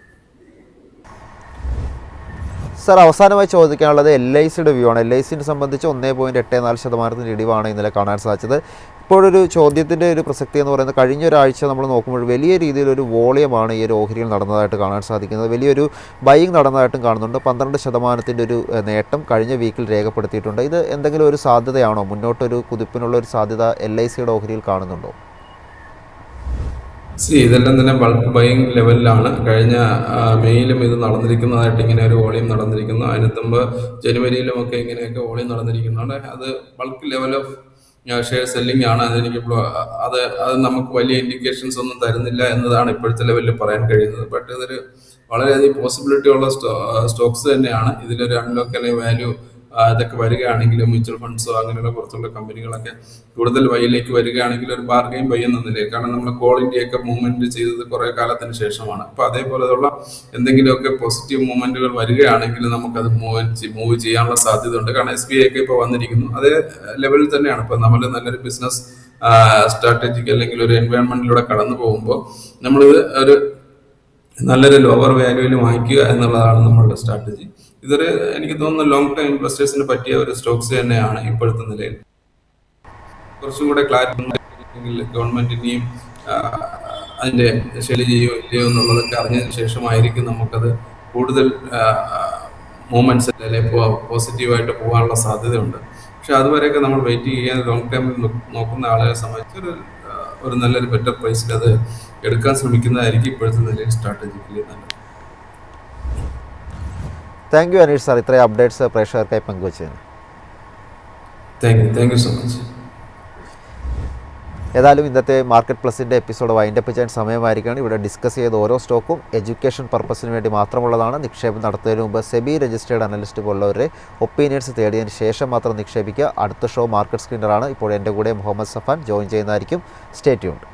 സർ അവസാനമായി ചോദിക്കാനുള്ളത് എൽ ഐ സിയുടെ വ്യൂ ആണ്. എൽ ഐ സിനെ സംബന്ധിച്ച് ഒന്നേ പോയിന്റ് എട്ട് നാല് ശതമാനത്തിന്റെ ഇടിവാണ് ഇന്നലെ കാണാൻ സാധിച്ചത്. ഇപ്പോഴൊരു ചോദ്യത്തിന്റെ ഒരു പ്രസക്തി എന്ന് പറയുന്നത് കഴിഞ്ഞ ഒരാഴ്ച നമ്മൾ നോക്കുമ്പോൾ വലിയ രീതിയിലൊരു വോളിയമാണ് ഈ ഒരു ഓഹരിയിൽ നടന്നതായിട്ട് കാണാൻ സാധിക്കുന്നത്. വലിയൊരു ബൈയിങ് നടന്നതായിട്ടും കാണുന്നുണ്ട്. പന്ത്രണ്ട് ശതമാനത്തിന്റെ ഒരു നേട്ടം കഴിഞ്ഞ വീക്കിൽ രേഖപ്പെടുത്തിയിട്ടുണ്ട്. ഇത് എന്തെങ്കിലും ഒരു സാധ്യതയാണോ? മുന്നോട്ടൊരു കുതിപ്പിനുള്ള ഒരു സാധ്യത എൽ ഐ സിയുടെ ഓഹരിയിൽ കാണുന്നുണ്ടോ? സി ഇതെല്ലാം തന്നെ ബൾക്ക് ബൈങ് ലെവലിലാണ് കഴിഞ്ഞ മെയ്യിലും ഇത് നടന്നിരിക്കുന്നതായിട്ട് ഇങ്ങനെ ഒരു വോളിയം നടന്നിരിക്കുന്നു. അതിന് മുമ്പ് ജനുവരിയിലും ഒക്കെ ഇങ്ങനെയൊക്കെ വോളിയം നടന്നിരിക്കുന്നുണ്ട് അത് bulk level of share selling ആണ്. അതെനിക്ക് ഇപ്പോൾ അത് അത് നമുക്ക് വലിയ ഇൻഡിക്കേഷൻസ് ഒന്നും തരുന്നില്ല എന്നതാണ് ഇപ്പോഴത്തെ ലെവലിൽ പറയാൻ കഴിയുന്നത്. ബട്ട് ഇതൊരു വളരെയധികം പോസിബിലിറ്റി ഉള്ള സ്റ്റോക്സ് തന്നെയാണ്. ഇതിലൊരു അൺലോക്ക് അല്ലെങ്കിൽ വാല്യൂ ഇതൊക്കെ വരികയാണെങ്കിൽ മ്യൂച്വൽ ഫണ്ട്സോ അങ്ങനെയുള്ള പുറത്തുള്ള കമ്പനികളൊക്കെ കൂടുതൽ വൈയിലേക്ക് വരികയാണെങ്കിൽ ഒരു ബാർഗെയിൻ ബൈ നിലയിൽ. കാരണം നമ്മൾ കോൾ ഇന്ത്യയൊക്കെ മൂവ്മെന്റ് ചെയ്തത് കുറെ കാലത്തിന് ശേഷമാണ്. അപ്പൊ അതേപോലെയുള്ള എന്തെങ്കിലുമൊക്കെ പോസിറ്റീവ് മൂവ്മെന്റുകൾ വരികയാണെങ്കിൽ നമുക്കത് മൂവ് മൂവ് ചെയ്യാനുള്ള സാധ്യത ഉണ്ട് കാരണം എസ് ബി ഐ ഒക്കെ ഇപ്പോൾ വന്നിരിക്കുന്നു. അതേ ലെവലിൽ തന്നെയാണ്. ഇപ്പൊ നമ്മൾ നല്ലൊരു ബിസിനസ് സ്ട്രാറ്റജിക്ക് അല്ലെങ്കിൽ ഒരു എൻവയോൺമെന്റിലൂടെ കടന്നു പോകുമ്പോൾ നമ്മൾ ഒരു നല്ലൊരു ലോവർ വാല്യൂവിൽ വാങ്ങിക്കുക എന്നുള്ളതാണ് നമ്മളുടെ സ്ട്രാറ്റജി ഇതൊരു എനിക്ക് തോന്നുന്നു ലോങ് ടൈം ഇൻവെസ്റ്റേഴ്സിന് പറ്റിയ ഒരു സ്റ്റോക്സ് തന്നെയാണ് ഇപ്പോഴത്തെ നിലയിൽ. കുറച്ചും കൂടെ ക്ലാരിറ്റി ഗവൺമെന്റ് ഇനിയും അതിന്റെ ശൈലി ചെയ്യോ ഇല്ലയോ എന്നുള്ളതൊക്കെ അറിഞ്ഞതിന് ശേഷമായിരിക്കും നമുക്കത് കൂടുതൽ മൂവ്മെന്റ്സ് അല്ലെങ്കിൽ പോസിറ്റീവായിട്ട് പോകാനുള്ള സാധ്യതയുണ്ട്. പക്ഷെ അതുവരെയൊക്കെ നമ്മൾ വെയിറ്റ് ചെയ്യാൻ ലോങ് ടൈമിൽ നോക്കുന്ന ആളുകളെ സംബന്ധിച്ച് ഒരു ഒരു നല്ലൊരു ബെറ്റർ പ്രൈസിൽ അത് എടുക്കാൻ ശ്രമിക്കുന്നതായിരിക്കും ഇപ്പോഴത്തെ നിലയിൽ സ്ട്രാറ്റജിക്കലി നല്ലത്. താങ്ക് യു അനീഷ് സാർ ഇത്രയും അപ്ഡേറ്റ്സ് പ്രേക്ഷകർക്കായി പങ്കുവച്ചതിന്. Thank you thank you so much ഏതായാലും ഇന്നത്തെ മാർക്കറ്റ് പ്ലസിന്റെ എപ്പിസോഡ് വൈൻഡപ്പ് ചെയ്യാൻ സമയമായിരിക്കുകയാണ്. ഇവിടെ ഡിസ്കസ് ചെയ്ത ഓരോ സ്റ്റോക്കും എഡ്യൂക്കേഷൻ പർപ്പസിന് വേണ്ടി മാത്രമുള്ളതാണ്. നിക്ഷേപം നടത്തുന്നതിന് മുമ്പ് സെബി രജിസ്റ്റേർഡ് അനലിസ്റ്റ് പോലുള്ളവരുടെ ഒപ്പീനിയൻസ് തേടിയതിന് ശേഷം മാത്രം നിക്ഷേപിക്കുക. അടുത്ത ഷോ മാർക്കറ്റ് സ്ക്രീനറാണ് ഇപ്പോൾ എന്റെ കൂടെ മുഹമ്മദ് സഫാൻ ജോയിൻ ചെയ്യുന്നതായിരിക്കും. Stay tuned